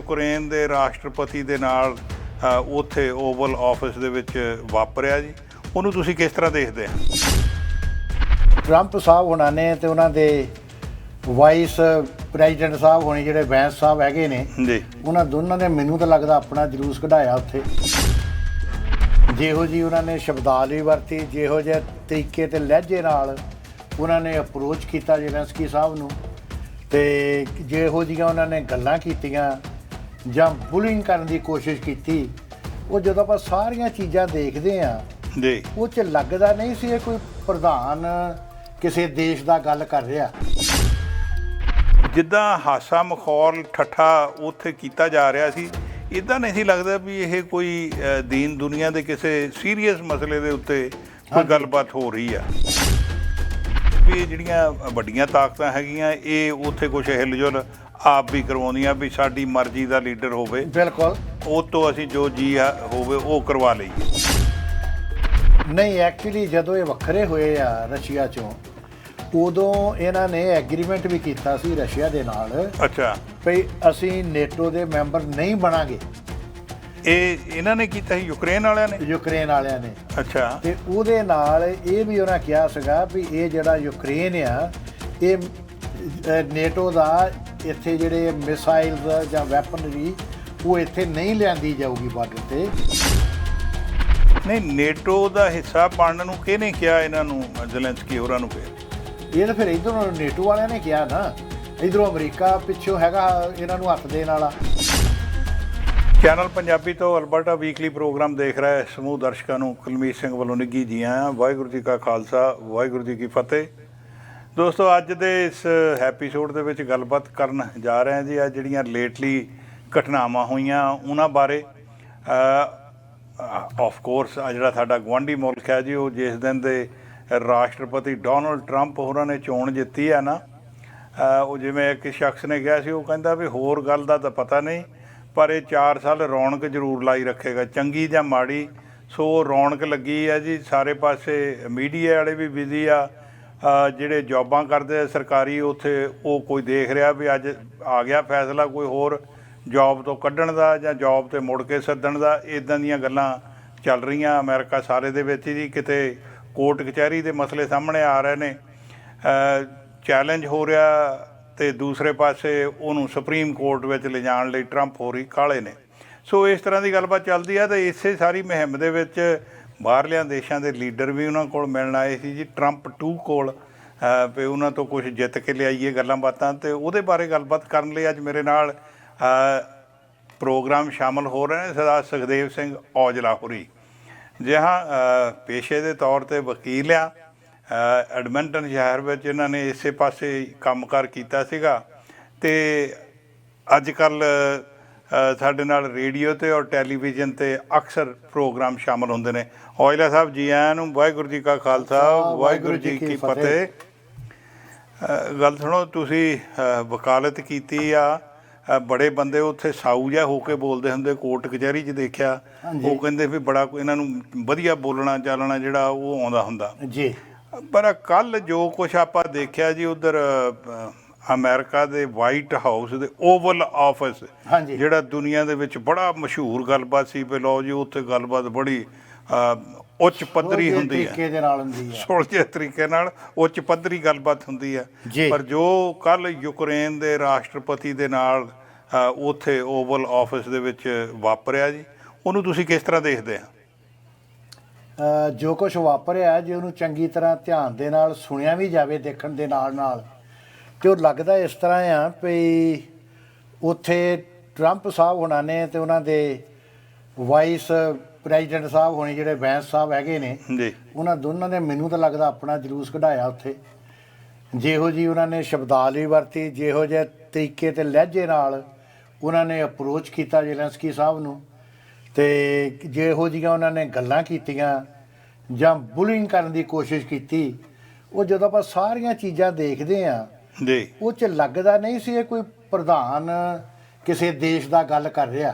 Ukraine ਦੇ ਰਾਸ਼ਟਰਪਤੀ ਦੇ ਨਾਲ ਉੱਥੇ ਓਵਲ ਆਫਿਸ ਦੇ ਵਿੱਚ ਵਾਪਰਿਆ ਜੀ। ਉਹਨੂੰ ਤੁਸੀਂ ਕਿਸ ਤਰ੍ਹਾਂ ਦੇਖਦੇ ਆ? ਟਰੰਪ ਸਾਹਿਬ ਹੁਣਾਂ ਨੇ ਤੇ ਉਹਨਾਂ ਦੇ ਵਾਈਸ ਪ੍ਰੈਜ਼ੀਡੈਂਟ ਸਾਹਿਬ ਹੋਣੇ ਜਿਹੜੇ ਵੈਂਸ ਸਾਹਿਬ ਹੈਗੇ ਨੇ ਜੀ। ਉਹਨਾਂ ਦੋਨਾਂ ਨੇ ਮੈਨੂੰ ਤਾਂ ਲੱਗਦਾ ਆਪਣਾ ਜਲੂਸ ਕਢਾਇਆ ਉੱਥੇ। ਜਿਹੋ ਜੀ ਉਹਨਾਂ ਨੇ ਸ਼ਬਦਾਵਲੀ ਵਰਤੀ ਜਿਹੋ ਜਿਹੇ ਤਰੀਕੇ ਤੇ ਲਹਿਜੇ ਨਾਲ ਉਹਨਾਂ ਨੇ ਅਪਰੋਚ ਕੀਤਾ ਜ਼ੇਲੈਂਸਕੀ ਸਾਹਿਬ ਨੂੰ। ਤੇ ਜਿਹੋ ਜੀਆਂ ਉਹਨਾਂ ਨੇ ਗੱਲਾਂ ਕੀਤੀਆਂ ਜਾਂ ਬੁਲਿੰਗ ਕਰਨ ਦੀ ਕੋਸ਼ਿਸ਼ ਕੀਤੀ ਉਹ ਜਦੋਂ ਆਪਾਂ ਸਾਰੀਆਂ ਚੀਜ਼ਾਂ ਦੇਖਦੇ ਆ ਜੀ। ਉਹ ਚ ਲੱਗਦਾ ਨਹੀਂ ਸੀ ਇਹ ਕੋਈ ਪ੍ਰਧਾਨ ਕਿਸੇ ਦੇਸ਼ ਦਾ ਗੱਲ ਕਰ ਰਿਹਾ। ਜਿੱਦਾਂ ਹਾਸਾ ਮਖੌਲ ਠੱਠਾ ਉੱਥੇ ਕੀਤਾ ਜਾ ਰਿਹਾ ਸੀ ਇਦਾਂ ਨਹੀਂ ਸੀ ਲੱਗਦਾ ਵੀ ਇਹ ਕੋਈ ਦੀਨ ਦੁਨੀਆ ਦੇ ਕਿਸੇ ਸੀਰੀਅਸ ਮਸਲੇ ਦੇ ਉੱਤੇ ਕੋਈ ਗੱਲਬਾਤ ਹੋ ਰਹੀ ਆ। ਵੀ ਜਿਹੜੀਆਂ ਵੱਡੀਆਂ ਤਾਕਤਾਂ ਹੈਗੀਆਂ ਇਹ ਉੱਥੇ ਕੁਝ ਹਿਲਜੁਲ ਆਪ ਵੀ ਕਰਵਾਉਂਦੀਆਂ ਵੀ ਸਾਡੀ ਮਰਜ਼ੀ ਦਾ ਲੀਡਰ ਹੋਵੇ। ਬਿਲਕੁਲ। ਉਹ ਤੋਂ ਅਸੀਂ ਜੋ ਜੀ ਆ- ਹੋਵੇ ਉਹ ਕਰਵਾ ਲਈਏ। ਨਹੀਂ ਐਕਚੁਅਲੀ ਜਦੋਂ ਇਹ ਵੱਖਰੇ ਹੋਏ ਆ ਰਸ਼ੀਆ ਚੋਂ ਉਦੋਂ ਇਹਨਾਂ ਨੇ ਐਗਰੀਮੈਂਟ ਵੀ ਕੀਤਾ ਸੀ ਰਸ਼ੀਆ ਦੇ ਨਾਲ ਅੱਛਾ। ਵੀ ਅਸੀਂ ਨੇਟੋ ਦੇ ਮੈਂਬਰ ਨਹੀਂ ਬਣਾਂਗੇ। ਇਹ ਇਹਨਾਂ ਨੇ ਕੀਤਾ ਸੀ ਯੂਕਰੇਨ ਵਾਲਿਆਂ ਨੇ? ਯੂਕਰੇਨ ਵਾਲਿਆਂ ਨੇ। ਅੱਛਾ। ਤੇ ਉਹਦੇ ਨਾਲ ਇਹ ਵੀ ਉਹਨਾਂ ਕਿਹਾ ਸੀਗਾ ਵੀ ਇਹ ਜਿਹੜਾ ਯੂਕਰੇਨ ਆ ਇਹ ਨੇਟੋ ਦਾ ਇੱਥੇ ਜਿਹੜੇ ਮਿਸਾਈਲਸ ਜਾਂ ਵੈਪਨਰੀ ਉਹ ਇੱਥੇ ਨਹੀਂ ਲਿਆਂਦੀ ਜਾਊਗੀ ਬਾਰਡਰ ਤੇ। ਨਹੀਂ ਨੇਟੋ ਦਾ ਹਿੱਸਾ ਬਣਨ ਨੂੰ ਕਿਹਨੇ ਕਿਹਾ ਇਹਨਾਂ ਨੂੰ ਜ਼ੈਲੈਂਸਕੀ ਹੋਰਾਂ ਨੂੰ ਕਿਹਾ ਇਹ ਤਾਂ ਫਿਰ ਇਧਰੋਂ ਨੇਟੋ ਵਾਲਿਆਂ ਨੇ ਕਿਹਾ ਨਾ। ਇਧਰੋਂ ਅਮਰੀਕਾ ਪਿੱਛੋਂ ਹੈਗਾ ਇਹਨਾਂ ਨੂੰ ਹੱਥ ਦੇਣ ਵਾਲਾ। ਚੈਨਲ ਪੰਜਾਬੀ ਤੋਂ ਅਲਬਰਟਾ ਵੀਕਲੀ ਪ੍ਰੋਗਰਾਮ ਦੇਖ ਰਿਹਾ ਸਮੂਹ ਦਰਸ਼ਕਾਂ ਨੂੰ ਕੁਲਮੀਤ ਸਿੰਘ ਵੱਲੋਂ ਨਿੱਘੀ ਜੀ ਆਇਆਂ ਵਾਹਿਗੁਰੂ ਜੀ ਕਾ ਖਾਲਸਾ ਵਾਹਿਗੁਰੂ ਜੀ ਕੀ ਫਤਿਹ। ਦੋਸਤੋ, ਅੱਜ ਦੇ ਇਸ ਐਪੀਸੋਡ ਦੇ ਵਿੱਚ ਗੱਲਬਾਤ ਕਰਨ ਜਾ ਰਹੇ ਹਾਂ ਜੀ। ਆ ਜਿਹੜੀਆਂ ਲੇਟਲੀ ਘਟਨਾਵਾਂ ਹੋਈਆਂ, ਉਹਨਾਂ ਬਾਰੇ ਆਫ ਕੋਰਸ ਆ ਜਿਹੜਾ ਸਾਡਾ ਗਵਾਂਢੀ ਮੁਲਕ ਹੈ ਜੀ, ਉਹ ਜਿਸ ਦਿਨ ਦੇ ਰਾਸ਼ਟਰਪਤੀ ਡੋਨਲਡ ਟਰੰਪ ਹੋਰਾਂ ਨੇ ਚੋਣ ਜਿੱਤੀ ਹੈ ਨਾ ਉਹ ਜਿਵੇਂ ਇੱਕ ਸ਼ਖਸ ਨੇ ਕਿਹਾ ਸੀ, ਉਹ ਕਹਿੰਦਾ ਵੀ ਹੋਰ ਗੱਲ ਦਾ ਤਾਂ ਪਤਾ ਨਹੀਂ, ਪਰ ਇਹ 4 ਸਾਲ ਰੌਣਕ ਜ਼ਰੂਰ ਲਾਈ ਰੱਖੇਗਾ, ਚੰਗੀ ਜਾਂ ਮਾੜੀ। ਸੋ ਰੌਣਕ ਲੱਗੀ ਹੈ ਜੀ, ਸਾਰੇ ਪਾਸੇ ਮੀਡੀਆ ਵਾਲੇ ਵੀ ਬਿਜ਼ੀ ਆ ਜਿਹੜੇ ਜੌਬਾਂ ਕਰਦੇ ਆ ਸਰਕਾਰੀ, ਉੱਥੇ ਉਹ ਕੋਈ ਦੇਖ ਰਿਹਾ ਵੀ ਅੱਜ ਆ ਗਿਆ ਫੈਸਲਾ, ਕੋਈ ਹੋਰ ਜੌਬ ਤੋਂ ਕੱਢਣ ਦਾ ਜਾਂ ਜੌਬ ਤੇ ਮੁੜ ਕੇ ਸੱਦਣ ਦਾ ਇਦਾਂ ਦੀਆਂ ਗੱਲਾਂ ਚੱਲ ਰਹੀਆਂ ਅਮਰੀਕਾ ਸਾਰੇ ਦੇ ਵਿੱਚ ਜੀ। ਕਿਤੇ ਕੋਰਟ ਕਚਹਿਰੀ ਦੇ ਮਸਲੇ ਸਾਹਮਣੇ ਆ ਰਹੇ ਨੇ। ਚੈਲੰਜ ਹੋ ਰਿਹਾ ਤੇ ਦੂਸਰੇ ਪਾਸੇ ਉਹਨੂੰ ਸੁਪਰੀਮ ਕੋਰਟ ਵਿੱਚ ਲਿਜਾਣ ਲਈ ਟਰੰਪ ਹੋਰੀ ਕਾਲੇ ਨੇ। ਸੋ ਇਸ ਤਰ੍ਹਾਂ ਦੀ ਗੱਲਬਾਤ ਚੱਲਦੀ ਆ ਤੇ ਇਸੇ ਸਾਰੀ ਮੁਹਿੰਮ ਦੇ ਵਿੱਚ ਬਾਹਰਲਿਆਂ ਦੇਸ਼ਾਂ ਦੇ ਲੀਡਰ ਵੀ ਉਹਨਾਂ ਕੋਲ ਮਿਲਣ ਆਏ ਸੀ ਜੀ ਟਰੰਪ 2 ਕੋਲ ਵੀ ਉਹਨਾਂ ਤੋਂ ਕੁਝ ਜਿੱਤ ਕੇ ਲਿਆਈਏ ਗੱਲਾਂ ਬਾਤਾਂ ਤੇ ਉਹਦੇ ਬਾਰੇ ਗੱਲਬਾਤ ਕਰਨ ਲਈ ਅੱਜ ਮੇਰੇ ਨਾਲ ਪ੍ਰੋਗਰਾਮ ਸ਼ਾਮਲ ਹੋ ਰਹੇ ਨੇ ਸਰਦਾਰ ਸੁਖਦੇਵ ਸਿੰਘ ਔਜਲਾ ਹੋਰੀ ਜਿਹਾਂ ਅ, ਪੇਸ਼ੇ ਦੇ ਤੌਰ ਤੇ ਵਕੀਲ ਆ ਐਡਮਿੰਟਨ ਸ਼ਹਿਰ ਵਿੱਚ ਇਹਨਾਂ ਨੇ ਇਸੇ ਪਾਸੇ ਕੰਮਕਾਰ ਕੀਤਾ ਸੀਗਾ ਤੇ ਅੱਜ ਕੱਲ ਸਾਡੇ ਨਾਲ ਰੇਡੀਓ ਤੇ ਔਰ ਟੈਲੀਵਿਜ਼ਨ ਤੇ ਅਕਸਰ ਪ੍ਰੋਗਰਾਮ ਸ਼ਾਮਲ ਹੁੰਦੇ ਨੇ। ਔਜਲਾ ਸਾਹਿਬ ਜੀ ਆਇਆਂ ਨੂੰ ਵਾਹਿਗੁਰੂ ਜੀ ਕਾ ਖਾਲਸਾ ਵਾਹਿਗੁਰੂ ਜੀ ਕੀ ਫਤਿਹ। ਗੱਲ ਸੁਣੋ ਤੁਸੀਂ ਵਕਾਲਤ ਕੀਤੀ ਆ। ਬੜੇ ਬੰਦੇ ਉੱਥੇ ਸਾਊ ਜਿਹਾ ਹੋ ਕੇ ਬੋਲਦੇ ਹੁੰਦੇ ਕੋਰਟ ਕਚਹਿਰੀ 'ਚ ਦੇਖਿਆ। ਉਹ ਕਹਿੰਦੇ ਵੀ ਬੜਾ ਇਹਨਾਂ ਨੂੰ ਵਧੀਆ ਬੋਲਣਾ ਚਾਲਣਾ ਜਿਹੜਾ ਉਹ ਆਉਂਦਾ ਹੁੰਦਾ। ਜੀ। ਪਰ ਕੱਲ ਜੋ ਕੁਝ ਆਪਾਂ ਦੇਖਿਆ ਜੀ ਉਧਰ ਅਮਰੀਕਾ ਦੇ ਵਾਈਟ ਹਾਊਸ ਦੇ ਓਵਲ ਆਫਿਸ ਹਾਂਜੀ। ਜਿਹੜਾ ਦੁਨੀਆ ਦੇ ਵਿੱਚ ਬੜਾ ਮਸ਼ਹੂਰ ਗੱਲਬਾਤ ਸੀ ਲਓ ਜੀ ਉੱਥੇ ਗੱਲਬਾਤ ਬੜੀ ਅ, ਉੱਚ ਪੱਧਰੀ ਹੁੰਦੀ ਹੈ। ਤਰੀਕੇ ਦੇ ਨਾਲ ਹੁੰਦੀ ਹੈ। ਸੁਲਝੇ ਤਰੀਕੇ ਨਾਲ ਉੱਚ ਪੱਧਰੀ ਗੱਲਬਾਤ ਹੁੰਦੀ ਹੈ। ਜੀ। ਪਰ ਜੋ ਕੱਲ ਯੂਕਰੇਨ ਦੇ ਰਾਸ਼ਟਰਪਤੀ ਦੇ ਨਾਲ ਅ, ਉੱਥੇ ਓਵਲ ਆਫਿਸ ਦੇ ਵਿੱਚ ਵਾਪਰਿਆ ਜੀ ਉਹਨੂੰ ਤੁਸੀਂ ਕਿਸ ਤਰ੍ਹਾਂ ਦੇਖਦੇ ਆ? ਜੋ ਕੁਝ ਵਾਪਰਿਆ ਜੇ ਉਹਨੂੰ ਚੰਗੀ ਤਰ੍ਹਾਂ ਧਿਆਨ ਦੇ ਨਾਲ ਸੁਣਿਆ ਵੀ ਜਾਵੇ ਦੇਖਣ ਦੇ ਨਾਲ ਨਾਲ ਉਹ ਲੱਗਦਾ ਇਸ ਤਰ੍ਹਾਂ ਆ ਵੀ ਉੱਥੇ ਟਰੰਪ ਸਾਹਿਬ ਹੋਣਾ ਨੇ ਤੇ ਉਹਨਾਂ ਦੇ ਵਾਈਸ ਪ੍ਰੈਜ਼ੀਡੈਂਟ ਸਾਹਿਬ ਹੋਣੇ ਜਿਹੜੇ ਵੈਂਸ ਸਾਹਿਬ ਹੈਗੇ ਨੇ ਜੀ। ਉਹਨਾਂ ਦੋਨਾਂ ਨੇ ਮੈਨੂੰ ਤਾਂ ਲੱਗਦਾ ਆਪਣਾ ਜਲੂਸ ਕਢਾਇਆ ਉੱਥੇ। ਜਿਹੋ ਜੀ ਉਹਨਾਂ ਨੇ ਸ਼ਬਦਾਵਲੀ ਵਰਤੀ ਜਿਹੋ ਜਿਹੇ ਤਰੀਕੇ ਤੇ ਲਹਿਜੇ ਨਾਲ ਉਹਨਾਂ ਨੇ ਅਪਰੋਚ ਕੀਤਾ ਜ਼ੇਲੈਂਸਕੀ ਸਾਹਿਬ ਨੂੰ ਤੇ ਜਿਹੋ ਜੀਆਂ ਉਹਨਾਂ ਨੇ ਗੱਲਾਂ ਕੀਤੀਆਂ ਜਾਂ ਬੁਲਿੰਗ ਕਰਨ ਦੀ ਕੋਸ਼ਿਸ਼ ਕੀਤੀ ਉਹ ਜਦੋਂ ਆਪਾਂ ਸਾਰੀਆਂ ਚੀਜ਼ਾਂ ਦੇਖਦੇ ਆ ਜੀ। ਉਹ ਚ ਲੱਗਦਾ ਨਹੀਂ ਸੀ ਇਹ ਕੋਈ ਪ੍ਰਧਾਨ ਕਿਸੇ ਦੇਸ਼ ਦਾ ਗੱਲ ਕਰ ਰਿਹਾ।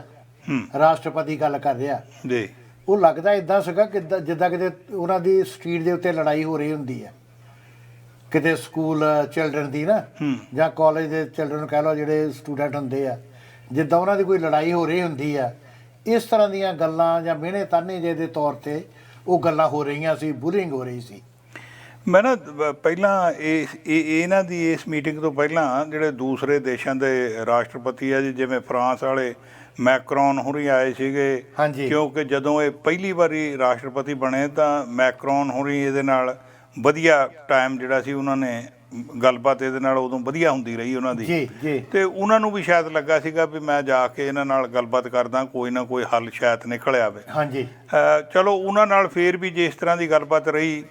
ਹੂੰ। ਰਾਸ਼ਟਰਪਤੀ ਗੱਲ ਕਰ ਰਿਹਾ। ਜੀ। ਉਹ ਲੱਗਦਾ ਇਦਾਂ ਸੀਗਾ ਕਿ ਜਿੱਦਾਂ ਕਿਤੇ ਉਹਨਾਂ ਦੀ ਸਟਰੀਟ ਦੇ ਉੱਤੇ ਲੜਾਈ ਹੋ ਰਹੀ ਹੁੰਦੀ ਹੈ। ਕਿਤੇ ਸਕੂਲ ਚਿਲਡਰਨ ਦੀ ਨਾ ਜਾਂ ਕਾਲਜ ਦੇ ਚਿਲਡਰਨ ਕਹਿ ਲਓ ਜਿਹੜੇ ਸਟੂਡੈਂਟ ਹੁੰਦੇ ਆ। ਜਿੱਦਾਂ ਉਹਨਾਂ ਦੀ ਕੋਈ ਲੜਾਈ ਹੋ ਰਹੀ ਹੁੰਦੀ ਆ ਇਸ ਤਰ੍ਹਾਂ ਦੀਆਂ ਗੱਲਾਂ ਜਾਂ ਮਿਹਣੇ ਤਾਨੇ ਜੇ ਦੇ ਤੌਰ ਤੇ ਉਹ ਗੱਲਾਂ ਹੋ ਰਹੀਆਂ ਸੀ ਬੁਲਿੰਗ ਹੋ ਰਹੀ ਸੀ। ਮੈਂ ਨਾ ਪਹਿਲਾਂ ਇਹ ਇਹ- ਇਹਨਾਂ ਦੀ ਇਸ ਮੀਟਿੰਗ ਤੋਂ ਪਹਿਲਾਂ ਜਿਹੜੇ ਦੂਸਰੇ ਦੇਸ਼ਾਂ ਦੇ ਰਾਸ਼ਟਰਪਤੀ ਆ ਜਿਵੇਂ ਫਰਾਂਸ ਵਾਲੇ ਮੈਕਰੋਨ ਹੋਰੀ ਆਏ ਸੀਗੇ। ਕਿਉਂਕਿ ਜਦੋਂ ਇਹ ਪਹਿਲੀ ਵਾਰੀ ਰਾਸ਼ਟਰਪਤੀ ਬਣੇ ਤਾਂ ਮੈਕਰੋਨ ਹੋਰੀ ਇਹਦੇ ਨਾਲ ਵਧੀਆ ਟਾਈਮ ਜਿਹੜਾ ਸੀ ਉਹਨਾਂ ਨੇ ਗੱਲਬਾਤ ਇਹਦੇ ਨਾਲ ਉਦੋਂ ਵਧੀਆ ਹੁੰਦੀ ਰਹੀ ਉਹਨਾਂ ਦੀ। ਜੀ ਜੀ। ਤੇ ਉਹਨਾਂ ਨੂੰ ਵੀ ਸ਼ਾਇਦ ਲੱਗਾ ਸੀਗਾ ਵੀ ਮੈਂ ਜਾ ਕੇ ਇਹਨਾਂ ਨਾਲ ਗੱਲਬਾਤ ਕਰਦਾ ਕੋਈ ਨਾ ਕੋਈ ਹੱਲ ਸ਼ਾਇਦ ਨਿਕਲ ਆਵੇ। ਹਾਂਜੀ। ਚਲੋ ਉਹਨਾਂ ਨਾਲ ਫੇਰ ਵੀ ਜੇ ਇਸ ਤਰ੍ਹਾਂ ਦੀ ਗੱਲਬਾਤ ਰਹੀ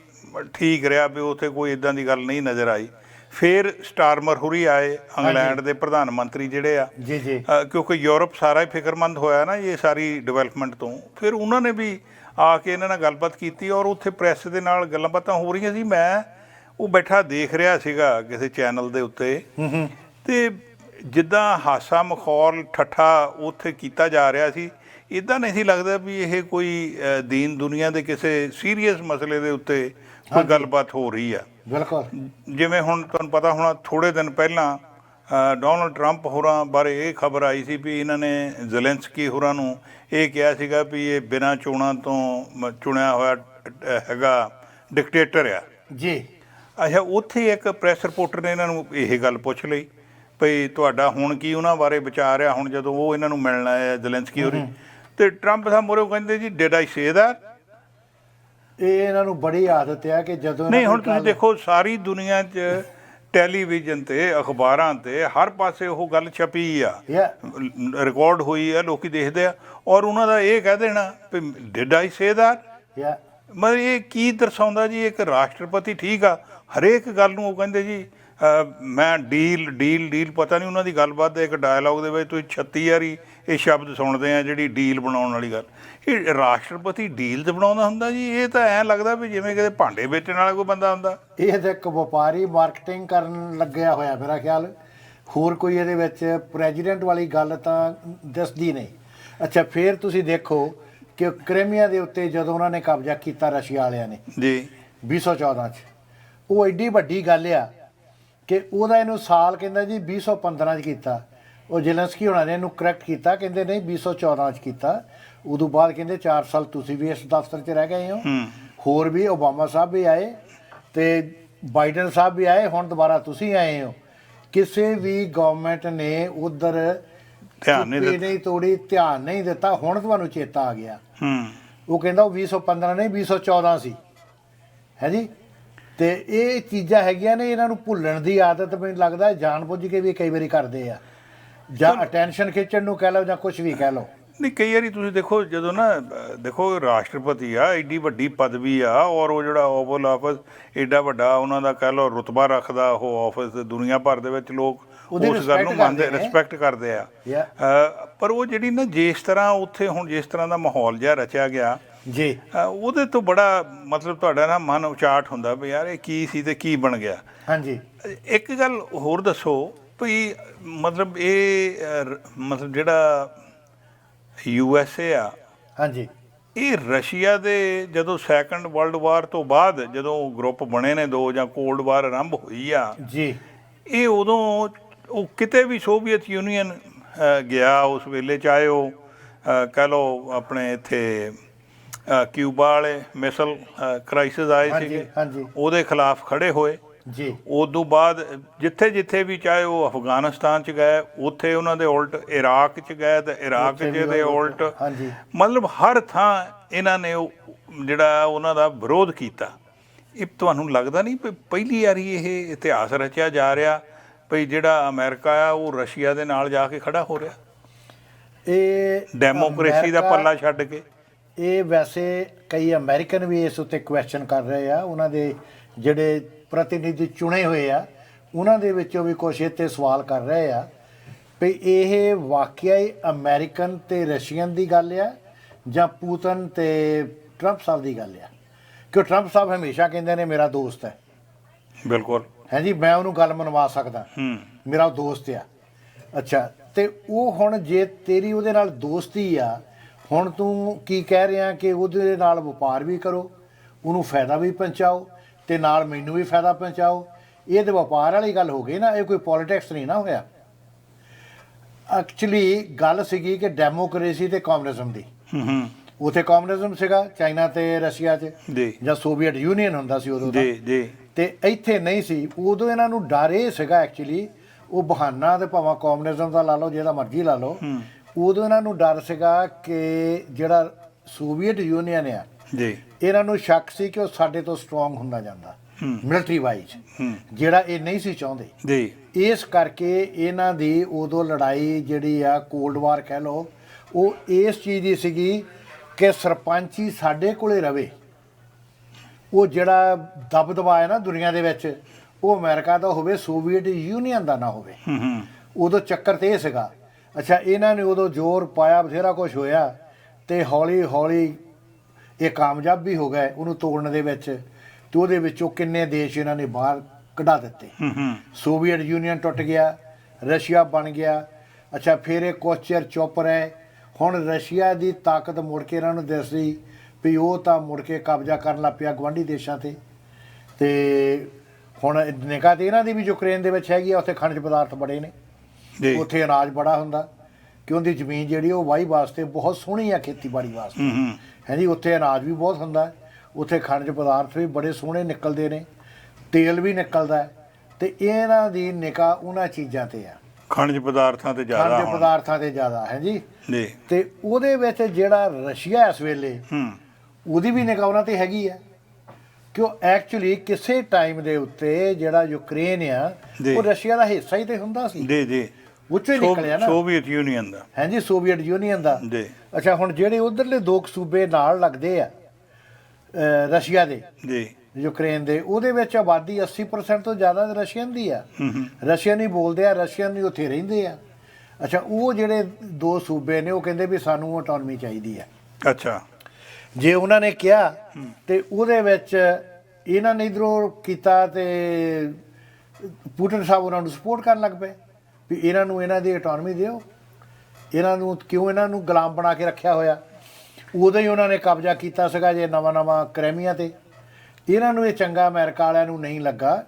ਠੀਕ ਰਿਹਾ ਵੀ ਉੱਥੇ ਕੋਈ ਇਦਾਂ ਦੀ ਗੱਲ ਨਹੀਂ ਨਜ਼ਰ ਆਈ। ਫੇਰ ਸਟਾਰਮਰ ਹੁਰੀ ਆਏ ਇੰਗਲੈਂਡ ਦੇ ਪ੍ਰਧਾਨ ਮੰਤਰੀ ਜਿਹੜੇ ਆ ਜੀ ਜੀ। ਕਿਉਂਕਿ ਯੂਰਪ ਸਾਰਾ ਹੀ ਫਿਕਰਮੰਦ ਹੋਇਆ ਨਾ ਇਹ ਸਾਰੀ ਡਿਵੈਲਪਮੈਂਟ ਤੋਂ। ਫਿਰ ਉਹਨਾਂ ਨੇ ਵੀ ਆ ਕੇ ਇਹਨਾਂ ਨਾਲ ਗੱਲਬਾਤ ਕੀਤੀ ਔਰ ਉੱਥੇ ਪ੍ਰੈਸ ਦੇ ਨਾਲ ਗੱਲਾਂ ਬਾਤਾਂ ਹੋ ਰਹੀਆਂ ਸੀ। ਮੈਂ ਉਹ ਬੈਠਾ ਦੇਖ ਰਿਹਾ ਸੀਗਾ ਕਿਸੇ ਚੈਨਲ ਦੇ ਉੱਤੇ। ਹੂੰ ਹੂੰ। ਤੇ ਜਿੱਦਾਂ ਹਾਸਾ ਮਖੌਲ ਠੱਠਾ ਉੱਥੇ ਕੀਤਾ ਜਾ ਰਿਹਾ ਸੀ ਇਦਾਂ ਨਹੀਂ ਸੀ ਲੱਗਦਾ ਵੀ ਇਹ ਕੋਈ ਦੀਨ ਦੁਨੀਆ ਦੇ ਕਿਸੇ ਸੀਰੀਅਸ ਮਸਲੇ ਦੇ ਉੱਤੇ ਕੋਈ ਗੱਲਬਾਤ ਹੋ ਰਹੀ ਆ। ਬਿਲਕੁਲ। ਜਿਵੇਂ ਹੁਣ ਤੁਹਾਨੂੰ ਪਤਾ ਹੋਣਾ ਥੋੜੇ ਦਿਨ ਪਹਿਲਾਂ ਡੋਨਲਡ ਟਰੰਪ ਹੋਰਾਂ ਬਾਰੇ ਇਹ ਖਬਰ ਆਈ ਸੀ ਵੀ ਇਹਨਾਂ ਨੇ ਜ਼ੈਲੈਂਸਕੀ ਹੋਰਾਂ ਨੂੰ ਇਹ ਕਿਹਾ ਸੀਗਾ ਵੀ ਇਹ ਬਿਨਾਂ ਚੋਣਾਂ ਤੋਂ ਚੁਣਿਆ ਹੋਇਆ ਹੈਗਾ ਡਿਕਟੇਟਰ ਆ। ਜੀ। ਅੱਛਾ ਉੱਥੇ ਇੱਕ ਪ੍ਰੈਸ ਰਿਪੋਰਟਰ ਨੇ ਇਹਨਾਂ ਨੂੰ ਇਹ ਗੱਲ ਪੁੱਛ ਲਈ ਭਈ ਤੁਹਾਡਾ ਹੁਣ ਕੀ ਉਹਨਾਂ ਬਾਰੇ ਵਿਚਾਰ ਆ? ਹੁਣ ਜਦੋਂ ਉਹ ਇਹਨਾਂ ਨੂੰ ਮਿਲਣ ਆਏ ਆ ਜ਼ੈਲੈਂਸਕੀ ਹੋਰੀ ਤੇ ਟਰੰਪ ਸਾਹਿਬ ਮੋਰੇ ਕਹਿੰਦੇ ਜੀ ਡਿਡ ਆਈ ਸੇ that? ਇਹ ਇਹਨਾਂ ਨੂੰ ਬੜੀ ਆਦਤ ਆ ਕਿ ਜਦੋਂ ਨਹੀਂ ਹੁਣ ਤੁਸੀਂ ਦੇਖੋ ਸਾਰੀ ਦੁਨੀਆ 'ਚ ਟੈਲੀਵਿਜ਼ਨ ਤੇ ਅਖਬਾਰਾਂ ਤੇ ਹਰ ਪਾਸੇ ਉਹ ਗੱਲ ਛਪੀ ਆ। ਰਿਕਾਰਡ ਹੋਈ ਆ ਲੋਕੀ ਦੇਖਦੇ ਆ। ਔਰ ਉਹਨਾਂ ਦਾ ਇਹ ਕਹਿ ਦੇਣਾ ਵੀ did I say that yeah, ਮਤਲਬ ਇਹ ਕੀ ਦਰਸਾਉਂਦਾ ਜੀ? ਇੱਕ ਰਾਸ਼ਟਰਪਤੀ ਠੀਕ ਆ। ਹਰੇਕ ਗੱਲ ਨੂੰ ਉਹ ਕਹਿੰਦੇ ਜੀ ਮੈਂ ਡੀਲ ਡੀਲ ਡੀਲ ਪਤਾ ਨਹੀਂ ਉਹਨਾਂ ਦੀ ਗੱਲਬਾਤ ਦੇ ਇੱਕ ਡਾਇਲੌਗ ਦੇ ਵਿੱਚ ਤੁਸੀਂ 36 ਵਾਰੀ ਇਹ ਸ਼ਬਦ ਸੁਣਦੇ ਆ ਜਿਹੜੀ ਡੀਲ ਬਣਾਉਣ ਵਾਲੀ ਗੱਲ। ਇਹ ਰਾਸ਼ਟਰਪਤੀ ਡੀਲ ਤੇ ਬਣਾਉਂਦਾ ਹੁੰਦਾ ਜੀ? ਇਹ ਤਾਂ ਐਂ ਲੱਗਦਾ ਵੀ ਜਿਵੇਂ ਕਿਤੇ ਭਾਂਡੇ ਵੇਚਣ ਵਾਲਾ ਕੋਈ ਬੰਦਾ ਹੁੰਦਾ। ਇਹ ਤਾਂ ਇੱਕ ਵਪਾਰੀ ਮਾਰਕੀਟਿੰਗ ਕਰਨ ਲੱਗਿਆ ਹੋਇਆ ਮੇਰਾ ਖਿਆਲ। ਹੋਰ ਕੋਈ ਇਹਦੇ ਵਿੱਚ ਪ੍ਰੈਜ਼ੀਡੈਂਟ ਵਾਲੀ ਗੱਲ ਤਾਂ ਦੱਸਦੀ ਨਹੀਂ। ਅੱਛਾ ਫਿਰ ਤੁਸੀਂ ਦੇਖੋ ਕਿ ਕ੍ਰੀਮੀਆ ਦੇ ਉੱਤੇ ਜਦੋਂ ਉਹਨਾਂ ਨੇ ਕਬਜ਼ਾ ਕੀਤਾ ਰਸ਼ੀਆ ਵਾਲਿਆਂ ਨੇ ਜੀ। 2014 ਚ ਉਹ ਐਡੀ ਵੱਡੀ ਗੱਲ ਆ ਕਿ ਉਹਦਾ ਇਹਨੂੰ ਸਾਲ ਕਹਿੰਦਾ ਜੀ 2015 ਚ ਕੀਤਾ। ਉਹ ਜ਼ੈਲੈਂਸਕੀ ਹੋਣਾ ਨੇ ਇਹਨੂੰ ਕਰੈਕਟ ਕੀਤਾ ਕਹਿੰਦੇ ਨਹੀਂ 2014 ਚ ਕੀਤਾ। ਉਦੋਂ ਬਾਅਦ ਕਹਿੰਦੇ 4 ਸਾਲ ਤੁਸੀਂ ਵੀ ਇਸ ਦਫ਼ਤਰ 'ਚ ਰਹਿ ਗਏ ਹੋ। ਹੋਰ ਵੀ ਓਬਾਮਾ ਸਾਹਿਬ ਵੀ ਆਏ ਤੇ ਬਾਈਡਨ ਸਾਹਿਬ ਵੀ ਆਏ ਹੁਣ ਦੁਬਾਰਾ ਤੁਸੀਂ ਆਏ ਹੋ। ਕਿਸੇ ਵੀ ਗਵਰਨਮੈਂਟ ਨੇ ਉਧਰ ਧਿਆਨ ਨਹੀਂ ਦਿੱਤਾ। ਨਹੀਂ ਤੋੜੀ ਧਿਆਨ ਨਹੀਂ ਦਿੱਤਾ ਹੁਣ ਤੁਹਾਨੂੰ ਚੇਤਾ ਆ ਗਿਆ। ਹੂੰ। ਉਹ ਕਹਿੰਦਾ ਉਹ 2015 ਨਹੀਂ 2014 ਸੀ ਹੈ ਜੀ? ਤੇ ਇਹ ਚੀਜ਼ਾਂ ਹੈਗੀਆਂ ਨੇ ਇਹਨਾਂ ਨੂੰ ਭੁੱਲਣ ਦੀ ਆਦਤ ਮੈਨੂੰ ਲੱਗਦਾ ਜਾਣਬੁੱਝ ਕੇ ਵੀ ਕਈ ਵਾਰੀ ਕਰਦੇ ਆ। ਜਾਂ ਅਟੈਂਸ਼ਨ ਖਿੱਚਣ ਨੂੰ ਕਹਿ ਲਓ ਜਾਂ ਕੁਝ ਵੀ ਕਹਿ ਲਓ। ਨਹੀਂ ਕਈ ਵਾਰੀ ਤੁਸੀਂ ਦੇਖੋ ਜਦੋਂ ਨਾ ਅਹ, ਦੇਖੋ ਰਾਸ਼ਟਰਪਤੀ ਆ ਐਡੀ ਵੱਡੀ ਪਦਵੀ ਆ ਔਰ ਉਹ ਜਿਹੜਾ ਓਵਲ ਆਫਿਸ ਐਡਾ ਵੱਡਾ ਉਹਨਾਂ ਦਾ ਕਹਿ ਲਓ ਰੁਤਬਾ ਰੱਖਦਾ ਉਹ ਆਫਿਸ ਦੁਨੀਆ ਭਰ ਦੇ ਵਿੱਚ ਲੋਕ ਉਹਦੀ ਉਸ ਗੱਲ ਨੂੰ ਮੰਨਦੇ ਕਰਦੇ ਨੇ। ਰਿਸਪੈਕਟ ਕਰਦੇ ਆ Yeah. ਅਹ, ਪਰ ਉਹ ਜਿਹੜੀ ਨਾ ਜਿਸ ਤਰ੍ਹਾਂ ਉੱਥੇ ਹੁਣ ਜਿਸ ਤਰ੍ਹਾਂ ਦਾ ਮਾਹੌਲ ਜਿਹਾ ਰਚਿਆ ਗਿਆ ਜੀ ਅਹ, ਉਹਦੇ ਤੋਂ ਬੜਾ ਮਤਲਬ ਤੁਹਾਡਾ ਨਾ ਮਨ ਉਚਾਟ ਹੁੰਦਾ ਵੀ ਯਾਰ ਇਹ ਕੀ ਸੀ ਤੇ ਕੀ ਬਣ ਗਿਆ ਹਾਂਜੀ ਇੱਕ ਗੱਲ ਹੋਰ ਦੱਸੋ ਵੀ ਮਤਲਬ ਇਹ ਅਹ, ਰ- ਮਤਲਬ ਜਿਹੜਾ ਯੂ ਐਸ ਏ ਆ। ਹਾਂਜੀ। ਇਹ ਰਸ਼ੀਆ ਦੇ ਜਦੋਂ ਸੈਕੰਡ ਵਰਲਡ ਵਾਰ ਤੋਂ ਬਾਅਦ ਜਦੋਂ ਗਰੁੱਪ ਬਣੇ ਨੇ ਦੋ ਜਾਂ ਕੋਲਡ ਵਾਰ ਆਰੰਭ ਹੋਈ ਆ ਜੀ। ਇਹ ਉਦੋਂ ਉਹ ਕਿਤੇ ਵੀ ਸੋਵੀਅਤ ਯੂਨੀਅਨ ਗਿਆ ਉਸ ਵੇਲੇ ਚਾਹੇ ਉਹ ਕਹਿ ਲਓ ਆਪਣੇ ਇੱਥੇ ਕਿਊਬਾ ਵਾਲੇ ਮਿਸਲ ਕ੍ਰਾਈਸਿਸ ਆਏ ਹਾਂਜੀ। ਉਹਦੇ ਖਿਲਾਫ ਖੜੇ ਹੋਏ। ਜੀ। ਉਦੋਂ ਬਾਅਦ ਜਿੱਥੇ ਜਿੱਥੇ ਵੀ ਚਾਹੇ ਉਹ ਅਫਗਾਨਿਸਤਾਨ ਚ ਗਏ ਉੱਥੇ ਉਹਨਾਂ ਦੇ ਉਲਟ ਇਰਾਕ ਚ ਗਏ ਤੇ ਇਰਾਕ ਚ ਦੇ ਉਲਟ ਹਾਂਜੀ। ਮਤਲਬ ਹਰ ਥਾਂ ਇਹਨਾਂ ਨੇ ਉਹ ਜਿਹੜਾ ਉਹਨਾਂ ਦਾ ਵਿਰੋਧ ਕੀਤਾ। ਇਹ ਤੁਹਾਨੂੰ ਲੱਗਦਾ ਨਹੀਂ ਵੀ ਪਹਿਲੀ ਵਾਰੀ ਇਹ ਇਤਿਹਾਸ ਰਚਿਆ ਜਾ ਰਿਹਾ ਭਈ ਜਿਹੜਾ ਅਮਰੀਕਾ ਆ ਉਹ ਰਸ਼ੀਆ ਦੇ ਨਾਲ ਜਾ ਕੇ ਖੜਾ ਹੋ ਰਿਹਾ? ਇਹ ਡੈਮੋਕ੍ਰੇਸੀ ਦਾ ਪੱਲਾ ਛੱਡ ਕੇ। ਇਹ ਵੈਸੇ ਕਈ ਅਮਰੀਕਨ ਵੀ ਇਸ ਉੱਤੇ ਕੁਐਸਚਨ ਕਰ ਰਹੇ ਆ। ਉਹਨਾਂ ਦੇ ਜਿਹੜੇ ਪ੍ਰਤੀਨਿਧੀ ਚੁਣੇ ਹੋਏ ਆ ਉਹਨਾਂ ਦੇ ਵਿੱਚੋਂ ਵੀ ਕੁਝ ਇੱਥੇ ਸਵਾਲ ਕਰ ਰਹੇ ਆ ਵੀ ਇਹ ਵਾਕਿਆ ਹੀ ਅਮਰੀਕਨ ਤੇ ਰਸ਼ੀਅਨ ਦੀ ਗੱਲ ਆ ਜਾਂ ਪੂਤਨ ਤੇ ਟਰੰਪ ਸਾਹਿਬ ਦੀ ਗੱਲ ਆ? ਕਿ ਟਰੰਪ ਸਾਹਿਬ ਹਮੇਸ਼ਾ ਕਹਿੰਦੇ ਨੇ ਮੇਰਾ ਦੋਸਤ ਹੈ। ਬਿਲਕੁਲ। ਹੈ ਜੀ ਮੈਂ ਉਹਨੂੰ ਗੱਲ ਮਨਵਾ ਸਕਦਾ। ਹੂੰ। ਮੇਰਾ ਦੋਸਤ ਆ। ਅੱਛਾ ਤੇ ਉਹ ਹੁਣ ਜੇ ਤੇਰੀ ਉਹਦੇ ਨਾਲ ਦੋਸਤੀ ਆ ਹੁਣ ਤੂੰ ਕੀ ਕਹਿ ਰਿਹਾ ਕਿ ਉਹਦੇ ਨਾਲ ਵਪਾਰ ਵੀ ਕਰੋ ਉਹਨੂੰ ਫਾਇਦਾ ਵੀ ਪਹੁੰਚਾਓ ਤੇ ਨਾਲ ਮੈਨੂੰ ਵੀ ਫਾਇਦਾ ਪਹੁੰਚਾਓ। ਇਹ ਤੇ ਵਪਾਰ ਵਾਲੀ ਗੱਲ ਹੋ ਗਈ ਨਾ ਇਹ ਕੋਈ ਪੋਲਿਟਿਕਸ ਨਹੀਂ ਨਾ ਹੋਇਆ। ਐਕਚੁਅਲੀ ਗੱਲ ਸੀਗੀ ਕਿ ਡੈਮੋਕ੍ਰੇਸੀ ਤੇ ਕਮਿਊਨਿਜ਼ਮ ਦੀ। ਹੂੰ ਹੂੰ। ਉਥੇ ਕਮਿਊਨਿਜ਼ਮ ਸੀਗਾ ਚਾਈਨਾ ਤੇ ਰਸ਼ੀਆ 'ਚ। ਜੀ। ਸੋਵੀਅਤ ਯੂਨੀਅਨ ਹੁੰਦਾ ਸੀ ਉਦੋਂ ਦਾ। ਜੀ ਜੀ। ਤੇ ਇੱਥੇ ਨਹੀਂ ਸੀ ਉਦੋਂ ਇਹਨਾਂ ਨੂੰ ਡਰ ਇਹ ਸੀਗਾ ਐਕਚੁਅਲੀ ਉਹ ਬਹਾਨਾ ਤੇ ਭਾਵੇਂ ਕਮਿਊਨਿਜ਼ਮ ਦਾ ਲਾ ਲਓ ਜਿਹਦਾ ਮਰਜ਼ੀ ਲਾ ਲਓ। ਉਦੋਂ ਇਹਨਾਂ ਨੂੰ ਡਰ ਸੀਗਾ ਕਿ ਜਿਹੜਾ ਸੋਵੀਅਤ ਯੂਨੀਅਨ ਆ ਜੀ। ਇਹਨਾਂ ਨੂੰ ਸ਼ੱਕ ਸੀ ਕਿ ਉਹ ਸਾਡੇ ਤੋਂ ਸਟਰੋਂਗ ਹੁੰਦਾ ਜਾਂਦਾ ਮਿਲਟਰੀ ਵਾਈਜ਼ ਜਿਹੜਾ ਇਹ ਨਹੀਂ ਸੀ ਚਾਹੁੰਦੇ। ਜੀ। ਇਸ ਕਰਕੇ ਇਹਨਾਂ ਦੀ ਉਦੋਂ ਲੜਾਈ ਜਿਹੜੀ ਆ ਕੋਲਡ ਵਾਰ ਕਹਿ ਲਓ ਉਹ ਇਸ ਚੀਜ਼ ਦੀ ਸੀਗੀ ਕਿ ਸਰਪੰਚੀ ਸਾਡੇ ਕੋਲੇ ਰਵੇ। ਉਹ ਜਿਹੜਾ ਦਬਦਬਾ ਹੈ ਨਾ ਦੁਨੀਆ ਦੇ ਵਿੱਚ ਉਹ ਅਮਰੀਕਾ ਦਾ ਹੋਵੇ ਸੋਵੀਅਤ ਯੂਨੀਅਨ ਦਾ ਨਾ ਹੋਵੇ। ਹੂੰ ਹੂੰ। ਉਦੋਂ ਚੱਕਰ ਤੇ ਇਹ ਸੀਗਾ। ਅੱਛਾ ਇਹਨਾਂ ਨੇ ਉਦੋਂ ਜ਼ੋਰ ਪਾਇਆ ਬਥੇਰਾ ਕੁਝ ਹੋਇਆ ਤੇ ਹੌਲੀ ਹੌਲੀ ਇਹ ਕਾਮਯਾਬ ਵੀ ਹੋ ਗਏ ਉਹਨੂੰ ਤੋੜਨ ਦੇ ਵਿੱਚ ਤੇ ਉਹਦੇ ਵਿੱਚੋਂ ਕਿੰਨੇ ਦੇਸ਼ ਇਹਨਾਂ ਨੇ ਬਾਹਰ ਕਢਾ ਦਿੱਤੇ। ਹੂੰ ਹੂੰ। ਸੋਵੀਅਤ ਯੂਨੀਅਨ ਟੁੱਟ ਗਿਆ ਰਸ਼ੀਆ ਬਣ ਗਿਆ। ਅੱਛਾ ਫਿਰ ਇਹ ਕੁਛ ਚਿਰ ਚੁੱਪ ਰਹੇ। ਹੁਣ ਰਸ਼ੀਆ ਦੀ ਤਾਕਤ ਮੁੜ ਕੇ ਇਹਨਾਂ ਨੂੰ ਦਿਸਦੀ ਵੀ ਉਹ ਤਾਂ ਮੁੜ ਕੇ ਕਬਜ਼ਾ ਕਰਨ ਲੱਗ ਪਿਆ ਗਵਾਂਢੀ ਦੇਸ਼ਾਂ ਤੇ। ਤੇ ਹੁਣ ਨਿਗਾਹ ਤੇ ਇਹਨਾਂ ਦੀ ਵੀ ਯੂਕਰੇਨ ਦੇ ਵਿੱਚ ਹੈਗੀ ਆ ਉੱਥੇ ਖਣਿਜ ਪਦਾਰਥ ਬੜੇ ਨੇ। ਉੱਥੇ ਅਨਾਜ ਬੜਾ ਹੁੰਦਾ। ਕਿ ਉਹਦੀ ਜ਼ਮੀਨ ਜਿਹੜੀ ਉਹ ਵਾਹੀ ਵਾਸਤੇ ਬਹੁਤ ਸੋਹਣੀ ਆ ਖੇਤੀਬਾੜੀ ਵਾਸਤੇ। ਹੂੰ ਜੀ ਉੱਥੇ ਅਨਾਜ ਵੀ ਬਹੁਤ ਹੁੰਦਾ ਹੈ। ਉੱਥੇ ਖਣਿਜ ਪਦਾਰਥ ਵੀ ਬੜੇ ਸੋਹਣੇ ਨਿਕਲਦੇ ਨੇ। ਤੇਲ ਵੀ ਨਿਕਲਦਾ ਹੈ। ਤੇ ਇਹਨਾਂ ਦੀ ਨਿਕਾ ਉਹਨਾਂ ਚੀਜ਼ਾਂ ਤੇ ਆ। ਖਣਿਜ ਪਦਾਰਥਾਂ ਤੇ ਜ਼ਿਆਦਾ ਖਣਿਜ ਪਦਾਰਥਾਂ ਤੇ ਜ਼ਿਆਦਾ ਹੈ ਜੀ। ਜੀ। ਤੇ ਉਹਦੇ ਵਿੱਚ ਜਿਹੜਾ ਰਸ਼ੀਆ ਇਸ ਵੇਲੇ ਹੂੰ। ਉਹਦੀ ਵੀ ਨਿਗਾਹ ਉਹਨਾਂ ਤੇ ਹੈਗੀ ਆ। ਕਿ ਉਹ ਐਕਚੁਅਲੀ ਕਿਸੇ ਟਾਈਮ ਦੇ ਉੱਤੇ ਜਿਹੜਾ ਯੂਕਰੇਨ ਆ। ਉਹ ਰਸ਼ੀਆ ਦਾ ਹਿੱਸਾ ਹੀ ਤੇ ਹੁੰਦਾ ਸੀ। ਜੀ ਜੀ। ਉੱਚੋਂ ਨਿਕਲਿਆ ਨਾ। ਸੋਵੀਅਤ ਯੂਨੀਅਨ ਦਾ। ਹਾਂਜੀ ਸੋਵੀਅਤ ਯੂਨੀਅਨ ਦਾ। ਜੀ। ਅੱਛਾ ਹੁਣ ਜਿਹੜੇ ਉਧਰਲੇ ਦੋ ਸੂਬੇ ਨਾਲ ਲੱਗਦੇ ਆ ਰਸ਼ੀਆ ਦੇ ਜੀ। ਯੂਕਰੇਨ ਦੇ ਉਹਦੇ ਵਿੱਚ ਆਬਾਦੀ 80% ਤੋਂ ਜ਼ਿਆਦਾ ਰਸ਼ੀਅਨ ਦੀ ਆ। ਰਸ਼ੀਅਨ ਹੀ ਬੋਲਦੇ ਆ ਰਸ਼ੀਅਨ ਹੀ ਉੱਥੇ ਰਹਿੰਦੇ ਆ। ਅੱਛਾ ਉਹ ਜਿਹੜੇ ਦੋ ਸੂਬੇ ਨੇ ਉਹ ਕਹਿੰਦੇ ਵੀ ਸਾਨੂੰ ਆਟੋਨਮੀ ਚਾਹੀਦੀ ਆ। ਅੱਛਾ। ਜੇ ਉਹਨਾਂ ਨੇ ਕਿਹਾ ਤੇ ਉਹਦੇ ਵਿੱਚ ਇਹਨਾਂ ਨੇ ਇਧਰੋਂ ਕੀਤਾ ਤੇ ਪੁਟਿਨ ਸਾਹਿਬ ਉਹਨਾਂ ਨੂੰ ਸਪੋਰਟ ਕਰਨ ਲੱਗ ਪਏ। ਵੀ ਇਹਨਾਂ ਨੂੰ ਇਹਨਾਂ ਦੀ ਆਟੋਨਮੀ ਦਿਓ। ਇਹਨਾਂ ਨੂੰ ਕਿਉਂ ਇਹਨਾਂ ਨੂੰ ਗੁਲਾਮ ਬਣਾ ਕੇ ਰੱਖਿਆ ਹੋਇਆ? ਉਦੋਂ ਹੀ ਉਹਨਾਂ ਨੇ ਕਬਜ਼ਾ ਕੀਤਾ ਸੀਗਾ ਜੇ ਨਵਾਂ ਨਵਾਂ ਕ੍ਰੈਮੀਆ ਤੇ। ਇਹਨਾਂ ਨੂੰ ਇਹ ਚੰਗਾ ਅਮਰੀਕਾ ਵਾਲਿਆਂ ਨੂੰ ਨਹੀਂ ਲੱਗਾ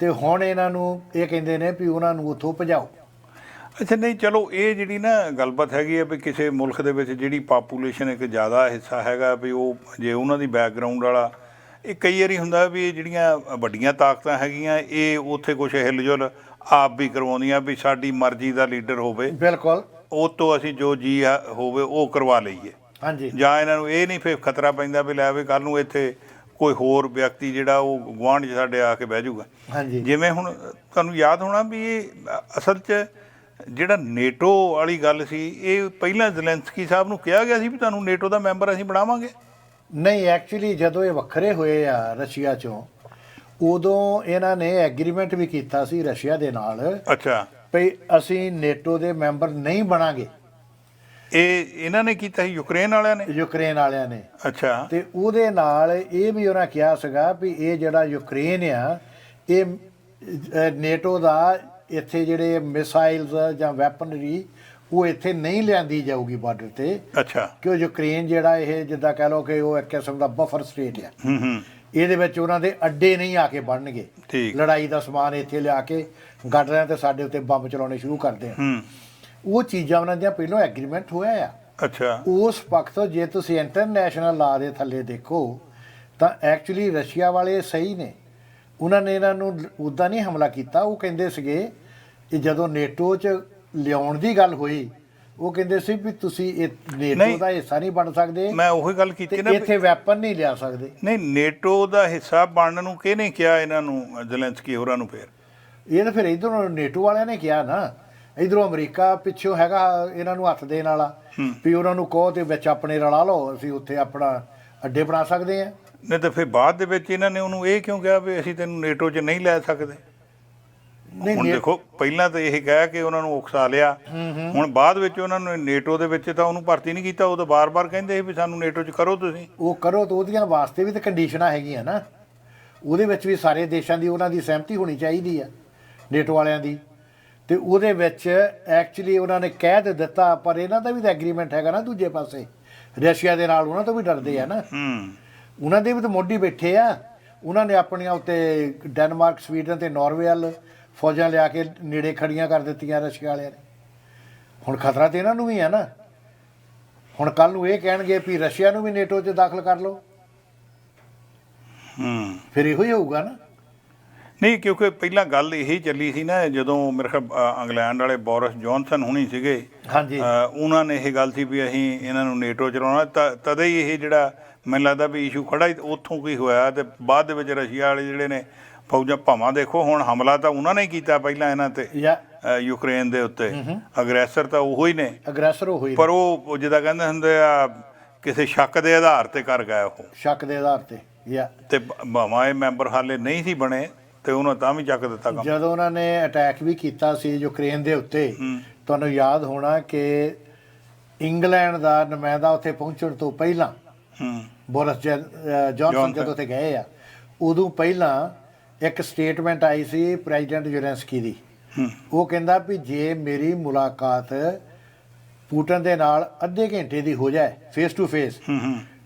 ਤੇ ਹੁਣ ਇਹਨਾਂ ਨੂੰ ਇਹ ਕਹਿੰਦੇ ਨੇ ਵੀ ਉਹਨਾਂ ਨੂੰ ਉੱਥੋਂ ਭਜਾਓ। ਅੱਛਾ, ਨਹੀਂ, ਚਲੋ, ਇਹ ਜਿਹੜੀ ਨਾ ਗੱਲਬਾਤ ਹੈਗੀ ਹੈ ਵੀ ਕਿਸੇ ਮੁਲਕ ਦੇ ਵਿੱਚ ਜਿਹੜੀ ਪਾਪੂਲੇਸ਼ਨ ਇੱਕ ਜ਼ਿਆਦਾ ਹਿੱਸਾ ਹੈਗਾ ਵੀ ਉਹ ਜੇ ਉਹਨਾਂ ਦੀ ਬੈਕਗ੍ਰਾਉਂਡ ਵਾਲਾ, ਇਹ ਕਈ ਵਾਰੀ ਹੁੰਦਾ ਵੀ ਜਿਹੜੀਆਂ ਵੱਡੀਆਂ ਤਾਕਤਾਂ ਹੈਗੀਆਂ, ਇਹ ਉੱਥੇ ਕੁਝ ਹਿਲਜੁਲ ਆਪ ਵੀ ਕਰਵਾਉਂਦੀਆਂ ਵੀ ਸਾਡੀ ਮਰਜ਼ੀ ਦਾ ਲੀਡਰ ਹੋਵੇ। ਬਿਲਕੁਲ। ਉਹ ਤੋਂ ਅਸੀਂ ਜੋ ਜੀ ਆ- ਹੋਵੇ ਉਹ ਕਰਵਾ ਲਈਏ। ਹਾਂਜੀ। ਜਾਂ ਇਹਨਾਂ ਨੂੰ ਇਹ ਨਹੀਂ ਫਿਰ ਖਤਰਾ ਪੈਂਦਾ ਵੀ ਲੈ ਵੀ ਕੱਲ ਨੂੰ ਇੱਥੇ ਕੋਈ ਹੋਰ ਵਿਅਕਤੀ ਜਿਹੜਾ ਉਹ ਗੁਆਂਢ 'ਚ ਸਾਡੇ ਆ ਕੇ ਬਹਿ ਜਾਊਗਾ। ਹਾਂਜੀ। ਜਿਵੇਂ ਹੁਣ ਤੁਹਾਨੂੰ ਯਾਦ ਹੋਣਾ ਵੀ ਇਹ ਅਸਲ 'ਚ ਜਿਹੜਾ ਨੇਟੋ ਵਾਲੀ ਗੱਲ ਸੀ ਇਹ ਪਹਿਲਾਂ ਜ਼ੈਲੈਂਸਕੀ ਸਾਹਿਬ ਨੂੰ ਕਿਹਾ ਗਿਆ ਸੀ ਵੀ ਤੁਹਾਨੂੰ ਨੇਟੋ ਦਾ ਮੈਂਬਰ ਅਸੀਂ ਬਣਾਵਾਂਗੇ? ਨਹੀਂ ਐਕਚੁਅਲੀ ਜਦੋਂ ਇਹ ਵੱਖਰੇ ਹੋਏ ਆ ਰਸ਼ੀਆ ਚੋਂ ਉਦੋਂ ਇਹਨਾਂ ਨੇ ਐਗਰੀਮੈਂਟ ਵੀ ਕੀਤਾ ਸੀ ਰਸ਼ੀਆ ਦੇ ਨਾਲ ਅੱਛਾ। ਵੀ ਅਸੀਂ ਨੇਟੋ ਦੇ ਮੈਂਬਰ ਨਹੀਂ ਬਣਾਂਗੇ। ਇਹ ਇਹਨਾਂ ਨੇ ਕੀਤਾ ਸੀ ਯੂਕਰੇਨ ਵਾਲਿਆਂ ਨੇ? ਯੂਕਰੇਨ ਵਾਲਿਆਂ ਨੇ। ਅੱਛਾ। ਤੇ ਉਹਦੇ ਨਾਲ ਇਹ ਵੀ ਉਹਨਾਂ ਕਿਹਾ ਸੀਗਾ ਵੀ ਇਹ ਜਿਹੜਾ ਯੂਕਰੇਨ ਆ ਇਹ ਨੇਟੋ ਦਾ ਇੱਥੇ ਜਿਹੜੇ ਮਿਸਾਈਲਸ ਜਾਂ ਵੈਪਨਰੀ ਉਹ ਇੱਥੇ ਨਹੀਂ ਲਿਆਂਦੀ ਜਾਊਗੀ ਬਾਰਡਰ ਤੇ। ਅੱਛਾ। ਕਿ ਉਹ ਯੂਕਰੇਨ ਜਿਹੜਾ ਇਹ ਜਿੱਦਾਂ ਕਹਿ ਲਓ ਕਿ ਉਹ ਇੱਕ ਕਿਸਮ ਦਾ ਬਫਰ ਸਟੇਟ ਆ। ਹੂੰ ਹੂੰ। ਇਹਦੇ ਵਿੱਚ ਉਹਨਾਂ ਦੇ ਅੱਡੇ ਨਹੀਂ ਆ ਕੇ ਬਣਨਗੇ। ਠੀਕ। ਲੜਾਈ ਦਾ ਸਮਾਨ ਇੱਥੇ ਲਿਆ ਕੇ ਗੱਡ ਰਹੇ ਤੇ ਸਾਡੇ ਉੱਤੇ ਬੰਬ ਚਲਾਉਣੇ ਸ਼ੁਰੂ ਕਰਦੇ ਆ ਉਹ ਚੀਜ਼ਾਂ ਉਹਨਾਂ ਦੀਆਂ ਪਹਿਲਾਂ ਐਗਰੀਮੈਂਟ ਹੋਇਆ ਆ। ਅੱਛਾ। ਉਸ ਪੱਖ ਤੋਂ ਜੇ ਤੁਸੀਂ ਇੰਟਰਨੈਸ਼ਨਲ ਲਾ ਦੇ ਥੱਲੇ ਦੇਖੋ ਤਾਂ ਐਕਚੁਅਲੀ ਰਸ਼ੀਆ ਵਾਲੇ ਸਹੀ ਨੇ। ਉਹਨਾਂ ਨੇ ਇਹਨਾਂ ਨੂੰ ਉਦਾਂ ਨਹੀਂ ਹਮਲਾ ਕੀਤਾ। ਉਹ ਕਹਿੰਦੇ ਸੀਗੇ ਕਿ ਜਦੋਂ ਨੇਟੋ 'ਚ ਲਿਆਉਣ ਦੀ ਗੱਲ ਹੋਈ ਉਹ ਕਹਿੰਦੇ ਸੀ ਵੀ ਤੁਸੀਂ ਇਹ ਨੇਟੋ। ਦਾ ਹਿੱਸਾ ਨਹੀਂ ਬਣ ਸਕਦੇ ਮੈਂ ਉਹੀ ਗੱਲ ਕੀਤੀ ਨਾ ਇੱਥੇ ਵੈਪਨ ਨਹੀਂ ਲਿਆ ਸਕਦੇ ਨਹੀਂ ਨੇਟੋ ਦਾ ਹਿੱਸਾ ਬਣਨ ਨੂੰ ਕਿਹਨੇ ਕਿਹਾ ਇਹਨਾਂ ਨੂੰ ਜ਼ੈਲੈਂਸਕੀ ਹੋਰਾਂ ਨੂੰ ਫਿਰ ਇਹ ਤਾਂ ਫਿਰ ਇਧਰੋਂ ਨੇਟੋ ਵਾਲਿਆਂ ਨੇ ਕਿਹਾ ਨਾ ਇਧਰੋਂ ਅਮਰੀਕਾ ਪਿੱਛੋਂ ਹੈਗਾ ਇਹਨਾਂ ਨੂੰ ਹੱਥ ਦੇਣ ਵਾਲਾ। ਵੀ ਉਹਨਾਂ ਨੂੰ ਕਹੋ ਤੇ ਵਿੱਚ ਆਪਣੇ ਰਲਾ ਲਓ ਅਸੀਂ ਉੱਥੇ ਆਪਣਾ ਅੱਡੇ ਬਣਾ ਸਕਦੇ ਆ ਨਹੀਂ ਤਾਂ ਫਿਰ ਬਾਅਦ ਦੇ ਵਿੱਚ ਇਹਨਾਂ ਨੇ ਉਹਨੂੰ ਇਹ ਕਿਉਂ ਕਿਹਾ ਵੀ ਅਸੀਂ ਤੈਨੂੰ ਨੇਟੋ 'ਚ ਨਹੀਂ ਲੈ ਸਕਦੇ ਨਹੀਂ ਹੁਣ ਨੇ- ਦੇਖੋ ਪਹਿਲਾਂ ਤਾਂ ਇਹ ਕਹਿ ਕੇ ਉਹਨਾਂ ਨੂੰ ਉਕਸਾ ਲਿਆ। ਹੁਣ ਬਾਅਦ ਵਿੱਚ ਉਹਨਾਂ ਨੂੰ ਨੇਟੋ ਦੇ ਵਿੱਚ ਤਾਂ ਉਹਨੂੰ ਭਰਤੀ ਨਹੀਂ ਕੀਤਾ ਉਹ ਤਾਂ ਬਾਰ-ਬਾਰ ਕਹਿੰਦੇ ਸੀ ਵੀ ਸਾਨੂੰ ਨੇਟੋ 'ਚ ਕਰੋ ਤੁਸੀਂ। ਉਹ ਕਰੋ ਤਾਂ ਉਹਦੀਆਂ ਵਾਸਤੇ ਵੀ ਤਾਂ ਕੰਡੀਸ਼ਨਾਂ ਹੈਗੀਆਂ ਨਾ। ਉਹਦੇ ਵਿੱਚ ਵੀ ਸਾਰੇ ਦੇਸ਼ਾਂ ਦੀ ਉਹਨਾਂ ਦੀ ਸਹਿਮਤੀ ਹੋਣੀ ਚਾਹੀਦੀ ਆ ਨੇਟੋ ਵਾਲਿਆਂ ਦੀ। ਤੇ ਉਹਦੇ ਵਿੱਚ ਐਕਚੁਅਲੀ ਉਹਨਾਂ ਨੇ ਕਹਿ ਤੇ ਦਿੱਤਾ ਪਰ ਇਹਨਾਂ ਦਾ ਵੀ ਤਾਂ ਐਗਰੀਮੈਂਟ ਹੈਗਾ ਨਾ ਦੂਜੇ ਪਾਸੇ। ਰਸ਼ੀਆ ਦੇ ਨਾਲ ਉਹਨਾਂ ਤੋਂ ਵੀ ਡਰਦੇ ਆ ਨਾ। ਹੂੰ। ਉਹਨਾਂ ਦੇ ਵੀ ਤਾਂ ਮੋਢੀ ਬੈਠੇ ਆ। ਉਹਨਾਂ ਨੇ ਆਪਣੀਆਂ ਉੱਤੇ ਡੈਨਮਾਰਕ ਸਵੀਡਨ ਤੇ ਨਾਰਵੇ ਵੱਲ ਫੌਜਾਂ ਲਿਆ ਕੇ ਨੇੜੇ ਖੜੀਆਂ ਕਰ ਦਿੱਤੀਆਂ ਰਸ਼ੀਆ ਵਾਲਿਆਂ ਨੇ। ਹੁਣ ਖਤਰਾ ਤੇ ਇਹਨਾਂ ਨੂੰ ਵੀ ਹੈ ਨਾ। ਹੁਣ ਕੱਲ ਨੂੰ ਇਹ ਕਹਿਣਗੇ ਵੀ ਰਸ਼ੀਆ ਨੂੰ ਵੀ ਨੇਟੋ 'ਚ ਦਾਖਲ ਕਰ ਲਓ। ਹੂੰ। ਫਿਰ ਇਹੋ ਹੀ ਹੋਊਗਾ ਨਾ। ਨਹੀਂ ਕਿਉਂਕਿ ਪਹਿਲਾਂ ਗੱਲ ਇਹੀ ਚੱਲੀ ਸੀ ਨਾ ਜਦੋਂ ਮੇਰੇ ਖਿਆਲ ਇੰਗਲੈਂਡ ਵਾਲੇ ਬੋਰਿਸ ਜੌਨਸਨ ਹੁਣੀ ਸੀਗੇ ਹਾਂਜੀ। ਉਹਨਾਂ ਨੇ ਇਹ ਗੱਲ ਸੀ ਵੀ ਅਸੀਂ ਇਹਨਾਂ ਨੂੰ ਨੇਟੋ ਚਲਾਉਣਾ ਤਦੇ ਹੀ ਇਹ ਜਿਹੜਾ ਮੈਨੂੰ ਲੱਗਦਾ ਵੀ ਇਸ਼ੂ ਖੜਾ ਹੀ ਉੱਥੋਂ ਕੀ ਹੋਇਆ ਤੇ ਬਾਅਦ ਦੇ ਵਿੱਚ ਰਸ਼ੀਆ ਵਾਲੇ ਜਿਹੜੇ ਨੇ ਫੌਜਾਂ ਭਾਵਾਂ ਦੇਖੋ ਹੁਣ ਹਮਲਾ ਤਾਂ ਉਹਨਾਂ ਨੇ ਹੀ ਕੀਤਾ ਪਹਿਲਾਂ ਇਹਨਾਂ ਤੇ। ਯੂਕਰੇਨ ਦੇ ਉੱਤੇ। ਅਗਰੈਸਰ ਤਾਂ ਉਹੋ ਹੀ ਨੇ। ਅਗਰੈਸਰ ਹੋਈ ਪਰ ਉਹ ਉਹ ਜਿੱਦਾਂ ਕਹਿੰਦੇ ਹੁੰਦੇ ਆ ਕਿਸੇ ਸ਼ੱਕ ਦੇ ਆਧਾਰ ਤੇ ਕਰ ਗਿਆ ਉਹ। ਸ਼ੱਕ ਦੇ ਆਧਾਰ ਤੇ ਜਾਂ ਤੇ ਭਾਵਾਂ ਇਹ ਮੈਂਬਰ ਹਾਲੇ ਨਹੀਂ ਸੀ ਬਣੇ ਤੇ ਉਹਨਾਂ ਤਾਂ ਵੀ ਚੱਕ ਦਿੱਤਾ ਕੰਮ। ਜਦੋਂ ਉਹਨਾਂ ਨੇ ਅਟੈਕ ਵੀ ਕੀਤਾ ਸੀ ਯੂਕਰੇਨ ਦੇ ਉੱਤੇ ਹੂੰ। ਤੁਹਾਨੂੰ ਯਾਦ ਹੋਣਾ ਕਿ ਇੰਗਲੈਂਡ ਦਾ ਨੁਮਾਇੰਦਾ ਉੱਥੇ ਪਹੁੰਚਣ ਤੋਂ ਪਹਿਲਾਂ ਹੂੰ। Boris Johnson. ਜਦੋਂ ਉੱਥੇ ਗਏ ਆ ਉਦੋਂ ਪਹਿਲਾਂ ਇੱਕ ਸਟੇਟਮੈਂਟ ਆਈ ਸੀ ਪ੍ਰੈਜ਼ੀਡੈਂਟ ਯੂਰੈਂਸਕੀ ਦੀ। ਉਹ ਕਹਿੰਦਾ ਵੀ ਜੇ ਮੇਰੀ ਮੁਲਾਕਾਤ ਪੂਟਨ ਦੇ ਨਾਲ ਅੱਧੇ ਘੰਟੇ ਦੀ ਹੋ ਜਾਏ ਫੇਸ ਟੂ ਫੇਸ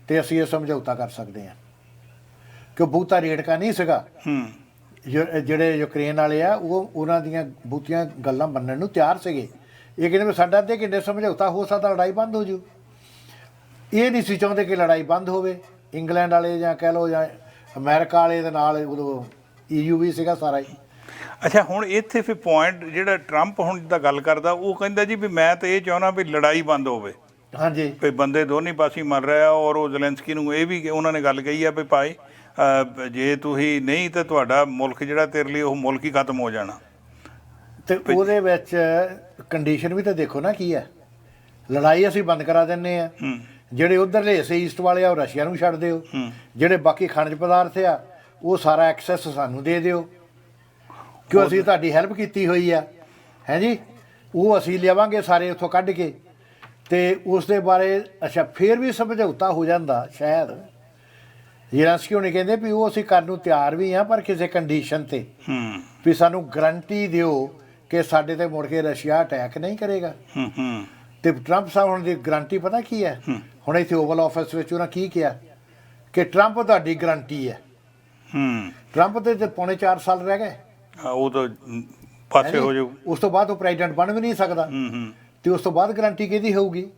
ਤੇ ਅਸੀਂ ਇਹ ਸਮਝੌਤਾ ਕਰ ਸਕਦੇ ਹਾਂ। ਕਿ ਬਹੁਤਾ ਰੇੜਕਾ ਨਹੀਂ ਸੀਗਾ? ਜਿਹੜੇ ਯੂਕਰੇਨ ਵਾਲੇ ਆ ਉਹ ਉਹਨਾਂ ਦੀਆਂ ਬਹੁਤੀਆਂ ਗੱਲਾਂ ਮੰਨਣ ਨੂੰ ਤਿਆਰ ਸੀਗੇ। ਇਹ ਕਹਿੰਦੇ ਵੀ ਸਾਡਾ ਅੱਧੇ ਘੰਟੇ ਸਮਝੌਤਾ ਹੋ ਸਕਦਾ ਲੜਾਈ ਬੰਦ ਹੋ ਜੂ। ਇਹ ਨਹੀਂ ਸੀ ਚਾਹੁੰਦੇ ਕਿ ਲੜਾਈ ਬੰਦ ਹੋਵੇ। ਇੰਗਲੈਂਡ ਵਾਲੇ ਜਾਂ ਕਹਿ ਲਓ ਜਾਂ ਅਮਰੀਕਾ ਵਾਲੇ ਦੇ ਨਾਲ ਉਦੋਂ ਈਯੂ ਵੀ ਸੀਗਾ ਸਾਰਾ ਹੀ। ਅੱਛਾ ਹੁਣ ਇੱਥੇ ਫਿਰ ਪੁਆਇੰਟ ਜਿਹੜਾ ਟਰੰਪ ਹੁਣ ਜਿੱਦਾਂ ਗੱਲ ਕਰਦਾ ਉਹ ਕਹਿੰਦਾ ਜੀ ਵੀ ਮੈਂ ਤਾਂ ਇਹ ਚਾਹੁੰਦਾ ਵੀ ਲੜਾਈ ਬੰਦ ਹੋਵੇ। ਹਾਂਜੀ। ਵੀ ਬੰਦੇ ਦੋਨੇ ਪਾਸੇ ਮਰ ਰਹੇ ਆ ਔਰ ਉਹ ਜ਼ੈਲੈਂਸਕੀ ਨੂੰ ਇਹ ਵੀ ਉਹਨਾਂ ਨੇ ਗੱਲ ਕਹੀ ਆ ਵੀ ਭਾਈ ਜੇ ਤੁਸੀਂ ਨਹੀਂ ਤਾਂ ਤੁਹਾਡਾ ਮੁਲਕ ਜਿਹੜਾ ਤੇਰੇ ਲਈ ਉਹ ਮੁਲਕ ਹੀ ਖਤਮ ਹੋ ਜਾਣਾ। ਤੇ ਉਹਦੇ ਵਿੱਚ ਕੰਡੀਸ਼ਨ ਵੀ ਤਾਂ ਦੇਖੋ ਨਾ ਕੀ ਹੈ। ਲੜਾਈ ਅਸੀਂ ਬੰਦ ਕਰਾ ਦਿੰਨੇ ਆ ਜਿਹੜੇ ਉਧਰਲੇ ਹਿੱਸੇ ਈਸਟ ਵਾਲੇ ਆ ਉਹ ਰਸ਼ੀਆ ਨੂੰ ਛੱਡ ਦਿਓ। ਜਿਹੜੇ ਬਾਕੀ ਖਣਜ ਪਦਾਰਥ ਆ ਉਹ ਸਾਰਾ ਐਕਸੈਸ ਸਾਨੂੰ ਦੇ ਦਿਓ। ਕਿਉਂ ਅਸੀਂ ਤੁਹਾਡੀ ਹੈਲਪ ਕੀਤੀ ਹੋਈ ਆ? ਹੈ ਜੀ? ਉਹ ਅਸੀਂ ਲਿਆਵਾਂਗੇ ਸਾਰੇ ਉੱਥੋਂ ਕੱਢ ਕੇ ਤੇ ਉਸ ਦੇ ਬਾਰੇ ਅੱਛਾ ਫੇਰ ਵੀ ਸਮਝੌਤਾ ਹੋ ਜਾਂਦਾ ਸ਼ਾਇਦ। ਯੂਰੈਂਸਕੀ ਹੋਣੀ ਕਹਿੰਦੇ ਵੀ ਉਹ ਅਸੀਂ ਕਰਨ ਨੂੰ ਤਿਆਰ ਵੀ ਆ ਪਰ ਕਿਸੇ ਕੰਡੀਸ਼ਨ ਤੇ। ਹੂੰ। ਵੀ ਸਾਨੂੰ ਗਰੰਟੀ ਦਿਓ ਕਿ ਸਾਡੇ ਤੇ ਮੁੜ ਕੇ ਰਸ਼ੀਆ ਅਟੈਕ ਨਹੀਂ ਕਰੇਗਾ। ਹੂੰ ਹੂੰ। ਤੇ ਟਰੰਪ ਸਾਹਿਬ ਹੁਣ ਦੀ ਗਰੰਟੀ ਪਤਾ ਕੀ ਹੈ? ਹੁਣ ਇੱਥੇ ਓਵਲ ਆਫਿਸ ਵਿੱਚ ਉਹਨਾਂ ਕੀ ਕਿਹਾ? ਕਿ ਟਰੰਪ ਤੁਹਾਡੀ ਗਰੰਟੀ ਹੈ। ਹੂੰ। ਟਰੰਪ ਦੇ ਤੇ ਪੌਣੇ 4 ਸਾਲ ਰਹਿ ਗਏ। ਉਹ ਤਾਂ ਮ, ਪਾਸੇ ਹੋ ਜਾਊ। ਉਸ ਤੋਂ ਬਾਅਦ ਉਹ ਪ੍ਰੈਜ਼ੀਡੈਂਟ ਬਣ ਵੀ ਨਹੀਂ ਸਕਦਾ। ਹੂੰ ਹੂੰ। ਤੇ ਉਸ ਤੋਂ ਬਾਅਦ ਗਰੰਟੀ ਕਿਹਦੀ ਹੋਊਗੀ?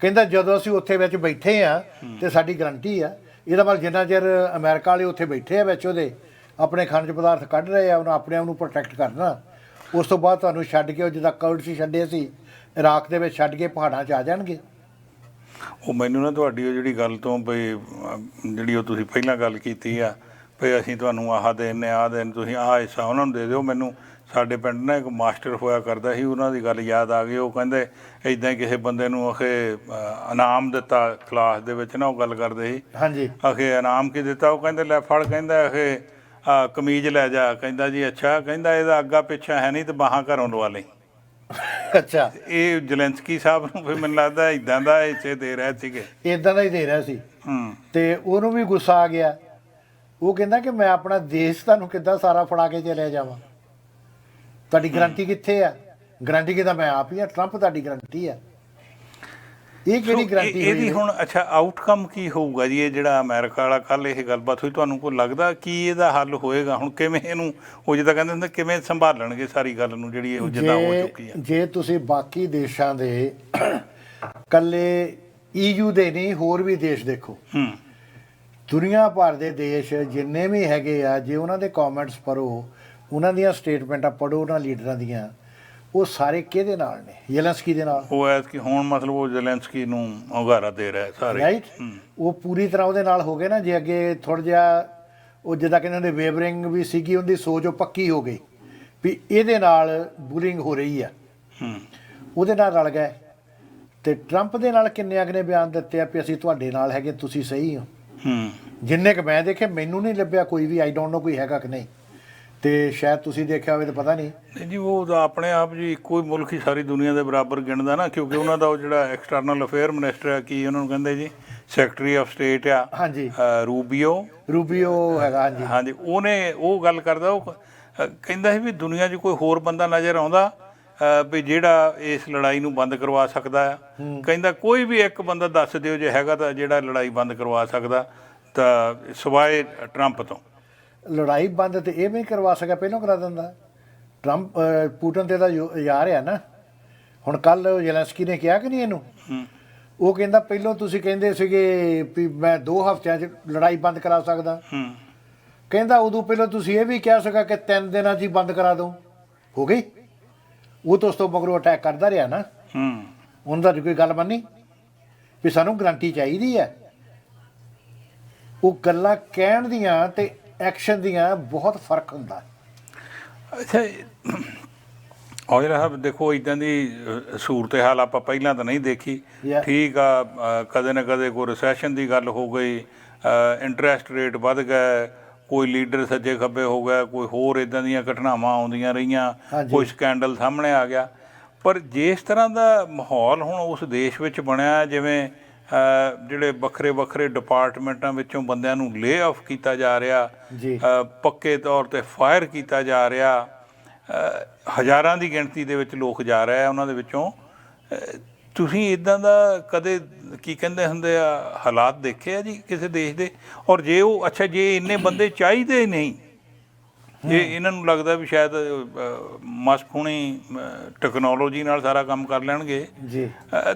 ਕਹਿੰਦਾ ਜਦੋਂ ਅਸੀਂ ਉੱਥੇ ਵਿੱਚ ਬੈਠੇ ਆ ਤੇ ਸਾਡੀ ਗਰੰਟੀ ਆ ਇਹਦਾ ਮਤਲਬ ਜਿੰਨਾ ਚਿਰ ਅਮਰੀਕਾ ਵਾਲੇ ਉੱਥੇ ਬੈਠੇ ਆ ਵਿੱਚ ਉਹਦੇ ਆਪਣੇ ਖਣਜ ਪਦਾਰਥ ਕੱਢ ਰਹੇ ਆ ਉਹਨਾਂ ਆਪਣੇ ਆਪ ਨੂੰ ਪ੍ਰੋਟੈਕਟ ਕਰਨਾ ਉਸ ਤੋਂ ਬਾਅਦ ਤੁਹਾਨੂੰ ਛੱਡ ਕੇ ਉਹ ਜਿੱਦਾਂ ਕਰਡ ਸੀ ਛੱਡੇ ਸੀ ਇਰਾਕ ਦੇ ਵਿੱਚ ਛੱਡ ਕੇ ਪਹਾੜਾਂ 'ਚ ਆ ਜਾਣਗੇ। ਉਹ ਮੈਨੂੰ ਨਾ ਤੁਹਾਡੀ ਉਹ ਜਿਹੜੀ ਗੱਲ ਤੋਂ ਅਮ, ਜਿਹੜੀ ਉਹ ਤੁਸੀਂ ਪਹਿਲਾਂ ਗੱਲ ਕੀਤੀ ਆ ਵੀ ਅਸੀਂ ਤੁਹਾਨੂੰ ਆਹ ਦੇਣੇ ਆ ਦੇਣ ਤੁਸੀਂ ਆਹ ਹਿੱਸਾ ਉਹਨਾਂ ਨੂੰ ਦੇ ਦਿਓ। ਮੈਨੂੰ ਸਾਡੇ ਪਿੰਡ ਨਾ ਇੱਕ ਮਾਸਟਰ ਹੋਇਆ ਕਰਦਾ ਸੀ ਉਹਨਾਂ ਦੀ ਗੱਲ ਯਾਦ ਆ ਗਈ। ਉਹ ਕਹਿੰਦੇ ਇਦਾਂ ਹੀ ਕਿਸੇ ਬੰਦੇ ਨੂੰ ਅਖੇ ਇਨਾਮ ਦਿੱਤਾ ਕਲਾਸ ਦੇ ਵਿੱਚ ਨਾ ਉਹ ਗੱਲ ਕਰਦੇ ਸੀ। ਹਾਂਜੀ। ਅਖੇ ਇਨਾਮ ਕੀ ਦਿੱਤਾ? ਉਹ ਕਹਿੰਦੇ ਲੈ ਫੜ ਕਹਿੰਦਾ ਅਖੇ ਆ ਕਮੀਜ਼ ਲੈ ਜਾ। ਕਹਿੰਦਾ ਜੀ ਅੱਛਾ। ਕਹਿੰਦਾ ਇਹਦਾ ਅੱਗਾ ਪਿੱਛਾ ਹੈ ਨਹੀਂ ਤੇ ਬਾਹਾਂ ਘਰੋਂ ਲਵਾ ਲਈ। ਅੱਛਾ। ਇਹ ਜਲੈਂਸਕੀ ਸਾਹਿਬ ਨੂੰ ਫਿਰ ਮੈਨੂੰ ਲੱਗਦਾ ਇਦਾਂ ਦਾ ਹਿੱਸੇ ਦੇ ਰਹੇ ਸੀਗੇ। ਇਦਾਂ ਦਾ ਹੀ ਦੇ ਰਿਹਾ ਸੀ। ਹੂੰ। ਤੇ ਉਹਨੂੰ ਵੀ ਗੁੱਸਾ ਆ ਗਿਆ। ਉਹ ਕਹਿੰਦਾ ਕਿ ਮੈਂ ਆਪਣਾ ਦੇਸ਼ ਤੁਹਾਨੂੰ ਕਿੱਦਾਂ ਸਾਰਾ ਫੜਾ ਕੇ ਚਲਿਆ ਜਾਵਾਂ? ਤੁਹਾਡੀ ਗਰੰਟੀ ਕਿੱਥੇ ਆ? ਗਰੰਟੀ ਕਿਦਾਂ ਮੈਂ ਆਪ ਹੀ ਆ ਟਰੰਪ ਤੁਹਾਡੀ ਗਰੰਟੀ ਆ। ਇਹ ਕਿਹੜੀ ਗਰੰਟੀ ਇਹ- ਇਹਦੀ ਹੁਣ ਅੱਛਾ ਆਊਟਕਮ ਕੀ ਹੋਊਗਾ ਜੀ? ਇਹ ਜਿਹੜਾ ਅਮਰੀਕਾ ਵਾਲਾ ਕੱਲ ਇਹ ਗੱਲਬਾਤ ਹੋਈ ਤੁਹਾਨੂੰ ਕੋਈ ਲੱਗਦਾ ਕੀ ਇਹਦਾ ਹੱਲ ਹੋਏਗਾ? ਹੁਣ ਕਿਵੇਂ ਇਹਨੂੰ ਉਹ ਜਿੱਦਾਂ ਕਹਿੰਦੇ ਹੁੰਦੇ ਕਿਵੇਂ ਸੰਭਾਲਣਗੇ ਸਾਰੀ ਗੱਲ ਨੂੰ ਜਿਹੜੀ ਇਹ ਜਿੱਦਾਂ ਹੋ ਚੁੱਕੀ ਹੈ ਜੇ ਤੁਸੀਂ ਬਾਕੀ ਦੇਸ਼ਾਂ ਦੇ ਕੱਲੇ ਈਯੂ ਦੇ ਨਹੀਂ ਹੋਰ ਵੀ ਦੇਸ਼ ਦੇਖੋ। ਹੂੰ। ਦੁਨੀਆ ਭਰ ਦੇ ਦੇਸ਼ ਜਿੰਨੇ ਵੀ ਹੈਗੇ ਆ ਜੇ ਉਹਨਾਂ ਦੇ ਕਮੈਂਟਸ ਪੜੋ ਉਹਨਾਂ ਦੀਆਂ ਸਟੇਟਮੈਂਟਾਂ ਪੜੋ ਉਹਨਾਂ ਲੀਡਰਾਂ ਦੀਆਂ ਉਹ ਸਾਰੇ ਕਿਹਦੇ ਨਾਲ ਨੇ? ਯੈਲੈਂਸਕੀ ਦੇ ਨਾਲ? ਉਹ ਐ ਕਿ ਹੁਣ ਮਤਲਬ ਉਹ ਜ਼ੈਲੈਂਸਕੀ ਨੂੰ ਹੰਗਾਰਾ ਦੇ ਰਿਹਾ ਸਾਰੇ। ਰਾਈਟ। ਉਹ ਪੂਰੀ ਤਰ੍ਹਾਂ ਉਹਦੇ ਨਾਲ ਹੋ ਗਏ ਨਾ ਜੇ ਅੱਗੇ ਥੋੜਾ ਜਿਹਾ ਉਹ ਜਿੱਦਾਂ ਕਹਿੰਦੇ ਹੁੰਦੇ ਵੇਵਰਿੰਗ ਵੀ ਸੀਗੀ ਉਹਦੀ ਸੋਚ ਉਹ ਪੱਕੀ ਹੋ ਗਈ ਵੀ ਇਹਦੇ ਨਾਲ ਬੁਲਿੰਗ ਹੋ ਰਹੀ ਆ। ਹੂੰ। ਉਹਦੇ ਨਾਲ ਰਲ ਗਏ। ਤੇ ਟਰੰਪ ਦੇ ਨਾਲ ਕਿੰਨੇ ਅਗਨੇ ਬਿਆਨ ਦਿੱਤੇ ਆ ਵੀ ਅਸੀਂ ਤੁਹਾਡੇ ਨਾਲ ਹੈਗੇ ਤੁਸੀਂ ਸਹੀ ਹੋ। ਹੂੰ। ਜਿੰਨੇ ਕ ਮੈਂ ਦੇਖੇ ਮੈਨੂੰ ਨਹੀਂ ਲੱਭਿਆ ਕੋਈ ਵੀ ਆਈ ਡੋਨਟ ਨੋ ਕੋਈ ਹੈਗਾ ਕਿ ਨਹੀਂ। ਤੇ ਸ਼ਾਇਦ ਤੁਸੀਂ ਦੇਖਿਆ ਹੋਵੇ ਤਾਂ ਪਤਾ ਨਹੀਂ। ਨਹੀਂ ਜੀ ਉਹ ਤਾਂ ਆਪਣੇ ਆਪ ਜੀ ਇੱਕੋ ਹੀ ਮੁਲਕ ਹੀ ਸਾਰੀ ਦੁਨੀਆ ਦੇ ਬਰਾਬਰ ਗਿਣਦਾ ਨਾ ਕਿਉਂਕਿ ਉਹਨਾਂ ਦਾ ਉਹ ਜਿਹੜਾ ਐਕਸਟਰਨਲ ਅਫੇਅਰ ਮਿਨਿਸਟਰ ਆ ਕੀ ਉਹਨਾਂ ਨੂੰ ਕਹਿੰਦੇ ਜੀ? ਸੈਕਟਰੀ ਆਫ ਸਟੇਟ ਆ ਹਾਂਜੀ। ਰੂਬੀਓ ਰੂਬੀਓ ਹੈਗਾ ਹਾਂਜੀ। ਹਾਂਜੀ ਉਹਨੇ ਉਹ ਗੱਲ ਕਰਦਾ ਉਹ ਕਹਿੰਦਾ ਸੀ ਵੀ ਦੁਨੀਆ 'ਚ ਕੋਈ ਹੋਰ ਬੰਦਾ ਨਜ਼ਰ ਆਉਂਦਾ ਵੀ ਜਿਹੜਾ ਇਸ ਲੜਾਈ ਨੂੰ ਬੰਦ ਕਰਵਾ ਸਕਦਾ ਆ ਕਹਿੰਦਾ ਕੋਈ ਵੀ ਇੱਕ ਬੰਦਾ ਦੱਸ ਦਿਓ ਜੇ ਹੈਗਾ ਤਾਂ ਜਿਹੜਾ ਲੜਾਈ ਬੰਦ ਕਰਵਾ ਸਕਦਾ ਤਾਂ ਸਿਵਾਏ ਟਰੰਪ ਤੋਂ। ਲੜਾਈ ਬੰਦ ਤੇ ਇਹ ਵੀ ਕਰਵਾ ਸਕਿਆ ਪਹਿਲਾਂ ਕਰਾ ਦਿੰਦਾ। ਟਰੰਪ ਪੁਟਨ ਤੇ ਤਾਂ ਯੋ- ਯਾਰ ਆ ਨਾ। ਹੁਣ ਕੱਲ ਜ਼ੈਲੈਂਸਕੀ ਨੇ ਕਿਹਾ ਕਿ ਨਹੀਂ ਇਹਨੂੰ? ਉਹ ਕਹਿੰਦਾ ਪਹਿਲਾਂ ਤੁਸੀਂ ਕਹਿੰਦੇ ਸੀਗੇ ਵੀ ਮੈਂ 2 ਹਫ਼ਤਿਆਂ 'ਚ ਲੜਾਈ ਬੰਦ ਕਰਾ ਸਕਦਾ। ਕਹਿੰਦਾ ਉਦੋਂ ਪਹਿਲਾਂ ਤੁਸੀਂ ਇਹ ਵੀ ਕਿਹਾ ਸੀਗਾ ਕਿ ਤਿੰਨ ਦਿਨਾਂ 'ਚ ਹੀ ਬੰਦ ਕਰਾ ਦਊਂ ਹੋ ਗਈ? ਉਹ ਤੋਂ ਉਸ ਤੋਂ ਮਗਰੋਂ ਅਟੈਕ ਕਰਦਾ ਰਿਹਾ ਨਾ। ਹੂੰ। ਉਹਨਾਂ ਦਾ ਕੋਈ ਗੱਲ ਮੰਨੀ ਵੀ ਸਾਨੂੰ ਗਰੰਟੀ ਚਾਹੀਦੀ ਹੈ। ਉਹ ਗੱਲਾਂ ਕਹਿਣ ਦੀਆਂ ਤੇ ਐਕਸ਼ਨ ਦੀਆਂ ਬਹੁਤ ਫ਼ਰਕ ਹੁੰਦਾ। ਅੱਛਾ ਔਰ ਸਾਹਿਬ ਦੇਖੋ ਇਦਾਂ ਦੀ ਸੂਰਤ ਹਾਲ ਆਪਾਂ ਪਹਿਲਾਂ ਤਾਂ ਨਹੀਂ ਦੇਖੀ. ਠੀਕ ਆ ਕਦੇ ਨਾ ਕਦੇ ਕੋਈ ਰਿਸੈਸ਼ਨ ਦੀ ਗੱਲ ਹੋ ਗਈ ਇੰਟਰਸਟ ਰੇਟ ਵੱਧ ਗਿਆ ਕੋਈ ਲੀਡਰ ਸੱਜੇ ਖੱਬੇ ਹੋ ਗਿਆ ਕੋਈ ਹੋਰ ਇਦਾਂ ਦੀਆਂ ਘਟਨਾਵਾਂ ਆਉਂਦੀਆਂ ਰਹੀਆਂ। ਕੋਈ ਸਕੈਂਡਲ ਸਾਹਮਣੇ ਆ ਗਿਆ ਪਰ ਜਿਸ ਤਰ੍ਹਾਂ ਦਾ ਮਾਹੌਲ ਹੁਣ ਉਸ ਦੇਸ਼ ਵਿੱਚ ਬਣਿਆ ਜਿਵੇਂ ਜਿਹੜੇ ਵੱਖਰੇ ਵੱਖਰੇ ਡਿਪਾਰਟਮੈਂਟਾਂ ਵਿੱਚੋਂ ਬੰਦਿਆਂ ਨੂੰ ਲੇ ਆਫ ਕੀਤਾ ਜਾ ਰਿਹਾ ਪੱਕੇ ਤੌਰ ਤੇ ਫਾਇਰ ਕੀਤਾ ਜਾ ਰਿਹਾ ਹਜ਼ਾਰਾਂ ਦੀ ਗਿਣਤੀ ਦੇ ਵਿੱਚ ਲੋਕ ਜਾ ਰਹੇ ਆ ਉਹਨਾਂ ਦੇ ਵਿੱਚੋਂ ਤੁਸੀਂ ਇਦਾਂ ਦਾ ਕਦੇ ਕੀ ਕਹਿੰਦੇ ਹੁੰਦੇ ਆ ਹਾਲਾਤ ਦੇਖੇ ਆ ਜੀ ਕਿਸੇ ਦੇਸ਼ ਦੇ? ਔਰ ਜੇ ਉਹ ਅੱਛਾ ਜੇ ਇੰਨੇ ਬੰਦੇ ਚਾਹੀਦੇ ਨਹੀਂ ਜੇ ਇਹਨਾਂ ਨੂੰ ਲੱਗਦਾ ਵੀ ਸ਼ਾਇਦ ਮਸਕ ਹੁਣੀ ਟੈਕਨੋਲੋਜੀ ਨਾਲ ਸਾਰਾ ਕੰਮ ਕਰ ਲੈਣਗੇ ਜੀ।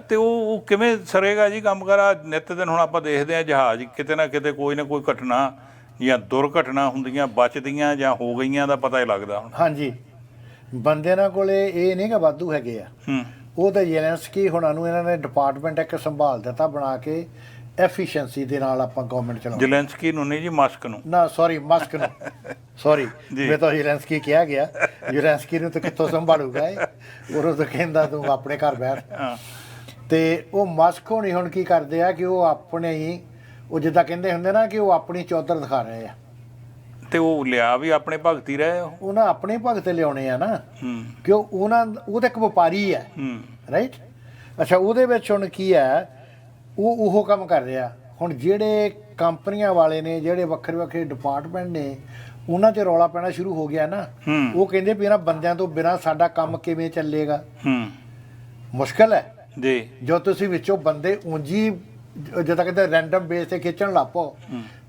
ਤੇ ਉਹ ਕਿਵੇਂ ਸਰੇਗਾ ਜੀ ਕੰਮ ਕਰਾ? ਨਿੱਤ ਦਿਨ ਹੁਣ ਆਪਾਂ ਦੇਖਦੇ ਆ ਜਹਾਜ਼ ਕਿਤੇ ਨਾ ਕਿਤੇ ਕੋਈ ਨਾ ਕੋਈ ਘਟਨਾ ਜਾਂ ਦੁਰਘਟਨਾ ਹੁੰਦੀਆਂ ਬਚਦੀਆਂ ਜਾਂ ਹੋ ਗਈਆਂ ਦਾ ਪਤਾ ਹੀ ਲੱਗਦਾ ਹੁਣ। ਹਾਂਜੀ। ਬੰਦਿਆਂ ਕੋਲੇ ਇਹ ਨਹੀਂ ਕਿ ਵਾਧੂ ਹੈਗੇ ਆ। ਹੂੰ। ਉਹ ਤਾਂ ਜ਼ੈਲੈਂਸਕੀ ਹੁਣਾਂ ਨੂੰ ਇਹਨਾਂ ਨੇ ਡਿਪਾਰਟਮੈਂਟ ਇੱਕ ਸੰਭਾਲ ਦਿੱਤਾ ਬਣਾ ਕੇ ਐਫੀਸ਼ੀਐਂਸੀ ਦੇ ਨਾਲ ਆਪਾਂ ਗਵਰਨਮੈਂਟ ਚਲਾਉਂਦੇ ਜ਼ੈਲੈਂਸਕੀ ਨੂੰ ਨਹੀਂ ਜੀ ਮਸਕ ਨੂੰ। ਨਾ ਸੌਰੀ ਮਸਕ ਨੂੰ। ਸੌਰੀ। ਮੈਂ ਤਾਂ ਜ਼ੈਲੈਂਸਕੀ ਕਿਹਾ ਗਿਆ। ਜ਼ੈਲੈਂਸਕੀ ਨੂੰ ਤਾਂ ਕਿੱਥੋਂ ਸੰਭਾਲੂਗਾ ਇਹ? ਉਹ ਤਾਂ ਕਹਿੰਦਾ ਤੂੰ ਆਪਣੇ ਘਰ ਬੈਠ। ਹਾਂ। ਤੇ ਉਹ ਮਸਕ ਹੋਣੀ ਹੁਣ ਕੀ ਕਰਦੇ ਆ ਕਿ ਉਹ ਆਪਣੇ ਹੀ ਉਹ ਜਿੱਦਾਂ ਕਹਿੰਦੇ ਹੁੰਦੇ ਨਾ ਕਿ ਉਹ ਆਪਣੀ ਚੌਧਰ ਦਿਖਾ ਰਹੇ ਆ। ਤੇ ਉਹ ਲਿਆ ਵੀ ਆਪਣੇ ਭਗਤੀ ਰਹੇ ਉਹ। ਉਹਨਾਂ ਆਪਣੇ ਭਗਤ ਲਿਆਉਣੇ ਆ ਨਾ। ਹੂੰ। ਕਿਉਂ? ਉਹਨਾਂ ਉਹ ਤਾਂ ਇੱਕ ਵਪਾਰੀ ਹੈ ਹੂੰ। ਰਾਈਟ ਅੱਛਾ ਉਹਦੇ ਵਿੱਚ ਹੁਣ ਕੀ ਹੈ ਉਹ ਉਹ ਕੰਮ ਕਰ ਰਿਹਾ। ਹੁਣ ਜਿਹੜੇ ਕੰਪਨੀਆਂ ਵਾਲੇ ਨੇ ਜਿਹੜੇ ਵੱਖਰੇ ਵੱਖਰੇ ਡਿਪਾਰਟਮੈਂਟ ਨੇ ਉਹਨਾਂ 'ਚ ਰੌਲਾ ਪੈਣਾ ਸ਼ੁਰੂ ਹੋ ਗਿਆ ਨਾ। ਉਹ ਕਹਿੰਦੇ ਵੀ ਇਹਨਾਂ ਬੰਦਿਆਂ ਤੋਂ ਬਿਨਾ ਸਾਡਾ ਕੰਮ ਕਿਵੇਂ ਚੱਲੇਗਾ? ਹੂੰ। ਮੁਸ਼ਕਲ ਹੈ। ਜੀ। ਜੋ ਤੁਸੀਂ ਵਿੱਚੋਂ ਬੰਦੇ ਉਂਜੀ ਜਿੱਦਾਂ ਕਹਿੰਦੇ ਰੈਂਡਮ ਬੇਸ ਤੇ ਖਿੱਚਣ ਲੱਪੋ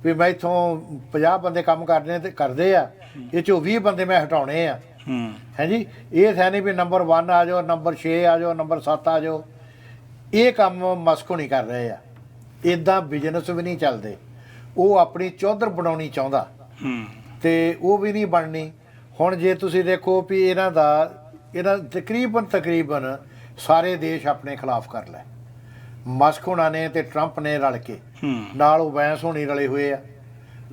ਵੀ ਮੈਂ ਇਥੋਂ 50 ਬੰਦੇ ਕੰਮ ਕਰਦੇ ਤੇ ਕਰਦੇ ਆ ਇਹ ਚੋਂ 20 ਬੰਦੇ ਮੈਂ ਹਟਾਉਣੇ ਆ। ਹੂੰ। ਹਾਂਜੀ ਇਹ ਹੈ ਨਹੀਂ ਵੀ ਨੰਬਰ 1 ਆ ਜਾਓ ਨੰਬਰ 6 ਆ ਜਾਓ ਨੰਬਰ 7 ਆ ਜਾਓ। ਇਹ ਕੰਮ ਮਸਕੋ ਨਹੀਂ ਕਰ ਰਹੇ ਆ। ਇਦਾਂ ਬਿਜ਼ਨਸ ਵੀ ਨਹੀਂ ਚੱਲਦੇ। ਉਹ ਆਪਣੀ ਚੌਧਰ ਬਣਾਉਣੀ ਚਾਹੁੰਦਾ। ਹੂੰ। ਤੇ ਉਹ ਵੀ ਨਹੀਂ ਬਣਨੀ। ਹੁਣ ਜੇ ਤੁਸੀਂ ਦੇਖੋ ਵੀ ਇਹਨਾਂ ਦਾ ਇਹਨਾਂ ਤਕਰੀਬਨ ਤਕਰੀਬਨ ਸਾਰੇ ਦੇਸ਼ ਆਪਣੇ ਖਿਲਾਫ ਕਰ ਲੈ ਮਸਕ ਹੋਣਾ ਨੇ ਤੇ ਟਰੰਪ ਨੇ ਰਲ ਕੇ। ਹੂੰ। ਨਾਲ ਉਹ ਵੈਂਸ ਹੋਣੀ ਰਲੇ ਹੋਏ ਆ।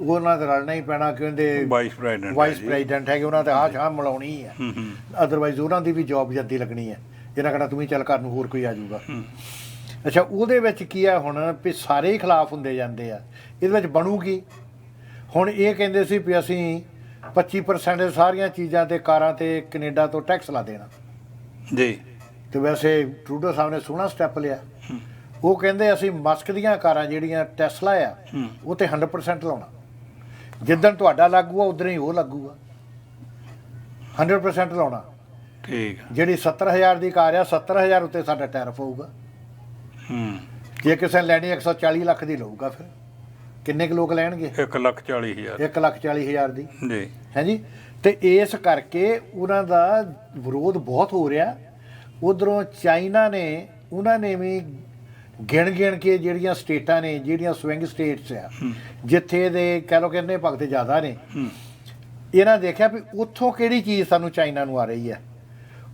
ਉਹਨਾਂ ਤੇ ਰਲਣਾ ਹੀ ਪੈਣਾ ਕਹਿੰਦੇ ਵਾਈਸ ਪ੍ਰੈਜ਼ੀਡੈਂਟ ਵਾਈਸ ਪ੍ਰੈਜ਼ੀਡੈਂਟ ਹੈਗੇ ਉਹਨਾਂ ਤੇ ਆਹ ਸ਼ਾਹ ਮਿਲਾਉਣੀ ਹੈ ਹੂੰ ਹੂੰ। ਅਦਰਵਾਈਜ਼ ਉਹਨਾਂ ਦੀ ਵੀ ਜੌਬ ਜਲਦੀ ਲੱਗਣੀ ਹੈ ਇਹਨਾਂ ਕਹਿੰਦਾ ਤੂੰ ਵੀ ਚੱਲ ਕਰ ਨੂੰ ਹੋਰ ਕੋਈ ਆ ਜਾਊਗਾ। ਹੂੰ। ਅੱਛਾ ਉਹਦੇ ਵਿੱਚ ਕੀ ਆ ਹੁਣ ਵੀ ਸਾਰੇ ਹੀ ਖਿਲਾਫ ਹੁੰਦੇ ਜਾਂਦੇ ਆ। ਇਹਦੇ ਵਿੱਚ ਬਣੂਗੀ। ਹੁਣ ਇਹ ਕਹਿੰਦੇ ਸੀ ਵੀ ਅਸੀਂ 25% ਦੇ ਸਾਰੀਆਂ ਚੀਜ਼ਾਂ ਤੇ ਕਾਰਾਂ ਤੇ ਕੈਨੇਡਾ ਤੋਂ ਟੈਕਸ ਲਾ ਦੇਣਾ। ਜੀ। ਤੇ ਵੈਸੇ ਟਰੂਡੋ ਸਾਹਿਬ ਨੇ ਸੋਹਣਾ ਸਟੈਪ ਲਿਆ। ਉਹ ਕਹਿੰਦੇ ਅਸੀਂ ਮਸਕ ਦੀਆਂ ਕਾਰਾਂ ਜਿਹੜੀਆਂ ਟੈਸਲਾ ਆ ਉਹ ਤੇ 100% ਲਾਉਣਾ। ਜਿੱਦਣ ਤੁਹਾਡਾ ਲੱਗੂਗਾ ਉਧਰ ਹੀ ਉਹ ਲੱਗੂਗਾ। 100% ਲਾਉਣਾ। ਠੀਕ। ਜਿਹੜੀ 70000 ਦੀ ਕਾਰ ਆ 70000 ਉੱਤੇ ਸਾਡਾ ਟੈਰਫ ਹੋਊਗਾ। ਹੂੰ। ਜੇ ਕਿਸੇ ਨੇ ਲੈਣੀ 140 ਲੱਖ ਦੀ ਲਊਗਾ ਫਿਰ। ਕਿੰਨੇ ਕੁ ਲੋਕ ਲੈਣਗੇ? 1 ਲੱਖ 40 ਹਜ਼ਾਰ। 1 ਲੱਖ 40 ਹਜ਼ਾਰ ਦੀ। ਜੀ। ਹਾਂਜੀ ਤੇ ਇਸ ਕਰਕੇ ਉਹਨਾਂ ਦਾ ਵਿਰੋਧ ਬਹੁਤ ਹੋ ਰਿਹਾ। ਉਧਰੋਂ ਚਾਈਨਾ ਨੇ ਉਹਨਾਂ ਨੇ ਵੀ ਗਿਣ ਗਿਣ ਕੇ ਜਿਹੜੀਆਂ ਸਟੇਟਾਂ ਨੇ ਜਿਹੜੀਆਂ ਸਵਿੰਗ ਸਟੇਟਸ ਆ ਜਿੱਥੇ ਦੇ ਕਹਿ ਲੋ ਕਹਿੰਦੇ ਭਗਤ ਜ਼ਿਆਦਾ ਨੇ ਇਹਨਾਂ ਦੇਖਿਆ ਵੀ ਉੱਥੋਂ ਕਿਹੜੀ ਚੀਜ਼ ਸਾਨੂੰ ਚਾਈਨਾ ਨੂੰ ਆ ਰਹੀ ਹੈ?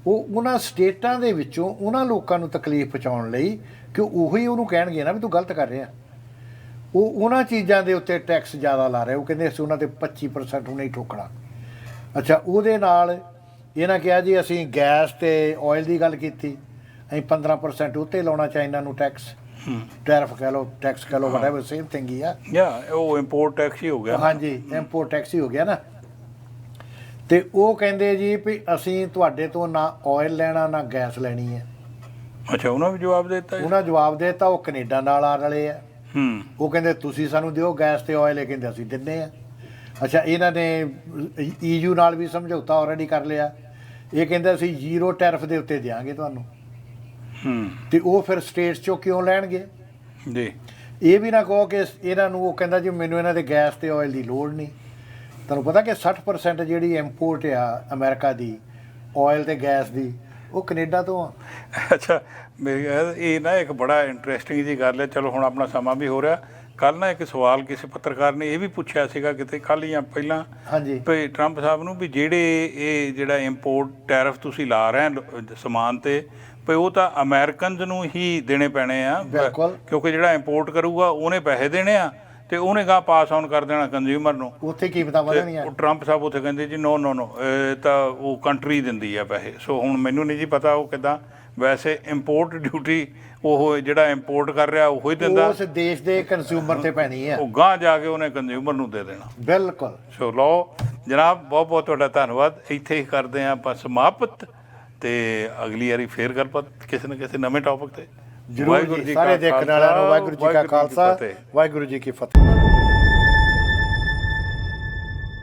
ਉਹ ਉਹਨਾਂ ਸਟੇਟਾਂ ਦੇ ਵਿੱਚੋਂ ਉਹਨਾਂ ਲੋਕਾਂ ਨੂੰ ਤਕਲੀਫ ਪਹੁੰਚਾਉਣ ਲਈ ਕਿ ਉਹੀ ਉਹਨੂੰ ਕਹਿਣਗੇ ਨਾ ਵੀ ਤੂੰ ਗਲਤ ਕਰ ਰਿਹਾ। ਉਹ ਉਹਨਾਂ ਚੀਜ਼ਾਂ ਦੇ ਉੱਤੇ ਟੈਕਸ ਜ਼ਿਆਦਾ ਲਾ ਰਹੇ ਉਹ ਕਹਿੰਦੇ ਅਸੀਂ ਉਹਨਾਂ ਤੇ 25% ਨੂੰ ਨਹੀਂ ਠੋਕਣਾ। ਅੱਛਾ ਉਹਦੇ ਨਾਲ ਇਹਨਾਂ ਕਿਹਾ ਜੀ ਅਸੀਂ ਗੈਸ ਤੇ ਆਇਲ ਦੀ ਗੱਲ ਕੀਤੀ। ਅਸੀਂ 15% ਉੱਤੇ ਲਾਉਣਾ ਚਾਈਨਾ ਨੂੰ ਟੈਕਸ ਹੂੰ ਟੈਰਿਫ ਕਹਿ ਲਓ ਟੈਕਸ ਕਹਿ ਲਓ ਵਟਐਵਰ ਸੇਮ ਥਿੰਗ ਹੀ ਆ। ਯਾ ਉਹ ਇੰਪੋਰਟ ਟੈਕਸ ਹੀ ਹੋ ਗਿਆ। ਹਾਂਜੀ ਇੰਪੋਰਟ ਟੈਕਸ ਹੀ ਹੋ ਗਿਆ ਨਾ। ਤੇ ਉਹ ਕਹਿੰਦੇ ਜੀ ਵੀ ਅਸੀਂ ਤੁਹਾਡੇ ਤੋਂ ਨਾ ਆਇਲ ਲੈਣਾ ਨਾ ਗੈਸ ਲੈਣੀ ਹੈ। ਅੱਛਾ ਉਹਨਾਂ ਵੀ ਜਵਾਬ ਦਿੱਤਾ? ਉਹਨਾਂ ਜਵਾਬ ਦਿੱਤਾ ਉਹ ਕੈਨੇਡਾ ਨਾਲ ਆ ਰਲੇ ਆ। ਹੂੰ। ਉਹ ਕਹਿੰਦੇ ਤੁਸੀਂ ਸਾਨੂੰ ਦਿਓ ਗੈਸ ਤੇ ਆਇਲ ਇਹ ਕਹਿੰਦੇ ਅਸੀਂ ਦਿੰਨੇ ਆ ਅੱਛਾ ਇਹਨਾਂ ਨੇ ਈਯੂ ਨਾਲ ਵੀ ਸਮਝੌਤਾ ਆਲਰੇਡੀ ਕਰ ਲਿਆ। ਇਹ ਕਹਿੰਦੇ ਅਸੀਂ ਜ਼ੀਰੋ ਟੈਰਿਫ ਦੇ ਉੱਤੇ ਦਿਆਂਗੇ ਤੁਹਾਨੂੰ। ਤੇ ਉਹ ਫਿਰ ਸਟੇਟਸ ਚੋਂ ਕਿਉਂ ਲੈਣਗੇ? ਜੀ। ਇਹ ਵੀ ਨਾ ਕਹੋ ਕਿ ਇਹਨਾਂ ਨੂੰ ਉਹ ਕਹਿੰਦਾ ਜੀ ਮੈਨੂੰ ਇਹਨਾਂ ਦੇ ਗੈਸ ਤੇ ਆਇਲ ਦੀ ਲੋੜ ਨਹੀਂ। ਤੁਹਾਨੂੰ ਪਤਾ ਕਿ 60% ਜਿਹੜੀ ਇੰਪੋਰਟ ਆ ਅਮਰੀਕਾ ਦੀ ਆਇਲ ਤੇ ਗੈਸ ਦੀ ਉਹ ਕੈਨੇਡਾ ਤੋਂ ਆ। ਅੱਛਾ ਮੇਰੇ ਇਹ ਨਾ ਇੱਕ ਬੜਾ ਇੰਟਰਸਟਿੰਗ ਜੀ ਗੱਲ ਹੈ। ਚਲੋ ਹੁਣ ਆਪਣਾ ਸਮਾਂ ਵੀ ਹੋ ਰਿਹਾ। ਕੱਲ ਨਾ ਇੱਕ ਸਵਾਲ ਕਿਸੇ ਪੱਤਰਕਾਰ ਨੇ ਇਹ ਵੀ ਪੁੱਛਿਆ ਸੀਗਾ ਕਿਤੇ ਕੱਲ ਜਾਂ ਪਹਿਲਾਂ ਹਾਂਜੀ। ਵੀ ਟਰੰਪ ਸਾਹਿਬ ਨੂੰ ਵੀ ਜਿਹੜੇ ਇਹ ਜਿਹੜਾ ਇੰਪੋਰਟ ਟੈਰਿਫ ਤੁਸੀਂ ਲਾ ਰਹੇ ਹੋ ਸਮਾਨ ਤੇ ਵੀ ਉਹ ਤਾਂ ਅਮਰੀਕਨਜ਼ ਨੂੰ ਹੀ ਦੇਣੇ ਪੈਣੇ ਆ ਬਿਲਕੁਲ। ਕਿਉਂਕਿ ਜਿਹੜਾ ਇੰਪੋਰਟ ਕਰੂਗਾ ਉਹਨੇ ਪੈਸੇ ਦੇਣੇ ਆ ਤੇ ਉਹਨੇ ਗਾ ਪਾਸ ਆਨ ਕਰ ਦੇਣਾ ਕੰਜ਼ਿਊਮਰ ਨੂੰ। ਉੱਥੇ ਕੀਮਤਾਂ ਵਧਣੀਆਂ ਉਹ ਟਰੰਪ ਸਾਹਿਬ ਉੱਥੇ ਕਹਿੰਦੇ ਜੀ ਨੋ ਨੋ ਨੋ ਇਹ ਤਾਂ ਉਹ ਕੰਟਰੀ ਦਿੰਦੀ ਆ ਪੈਸੇ। ਸੋ ਹੁਣ ਮੈਨੂੰ ਨਹੀਂ ਜੀ ਪਤਾ ਉਹ ਕਿਦਾਂ। ਵੈਸੇ ਇੰਪੋਰਟ ਡਿਊਟੀ ਉਹ ਜਿਹੜਾ ਇੰਪੋਰਟ ਕਰ ਰਿਹਾ ਉਹ ਹੀ ਦਿੰਦਾ। ਉਸ ਦੇਸ਼ ਦੇ ਕੰਜ਼ਿਊਮਰ ਤੇ ਪੈਣੀ ਆ। ਉਹ ਗਾਂ ਜਾ ਕੇ ਉਹਨੇ ਕੰਜ਼ਿਊਮਰ ਨੂੰ ਦੇ ਦੇਣਾ। ਬਿਲਕੁਲ। ਸੋ ਲਓ ਜਨਾਬ ਬਹੁਤ ਬਹੁਤ ਤੁਹਾਡਾ ਧੰਨਵਾਦ। ਇੱਥੇ ਹੀ ਕਰਦੇ ਹਾਂ ਆਪਾਂ ਸਮਾਪਤ। ਤੇ ਅਗਲੀ ਵਾਰੀ ਫੇਰ ਗੱਲਬਾਤ ਕਿਸੇ ਨਾ ਕਿਸੇ ਨਵੇਂ ਟੌਪਿਕ ਤੇ ਜਰੂਰ ਜੀ ਸਾਰੇ ਦੇਖਣ ਵਾਲਿਆਂ ਨੂੰ ਵਾਹਿਗੁਰੂ ਜੀ ਕਾ ਖਾਲਸਾ। ਵਾਹਿਗੁਰੂ ਜੀ ਕੀ ਫਤਿਹ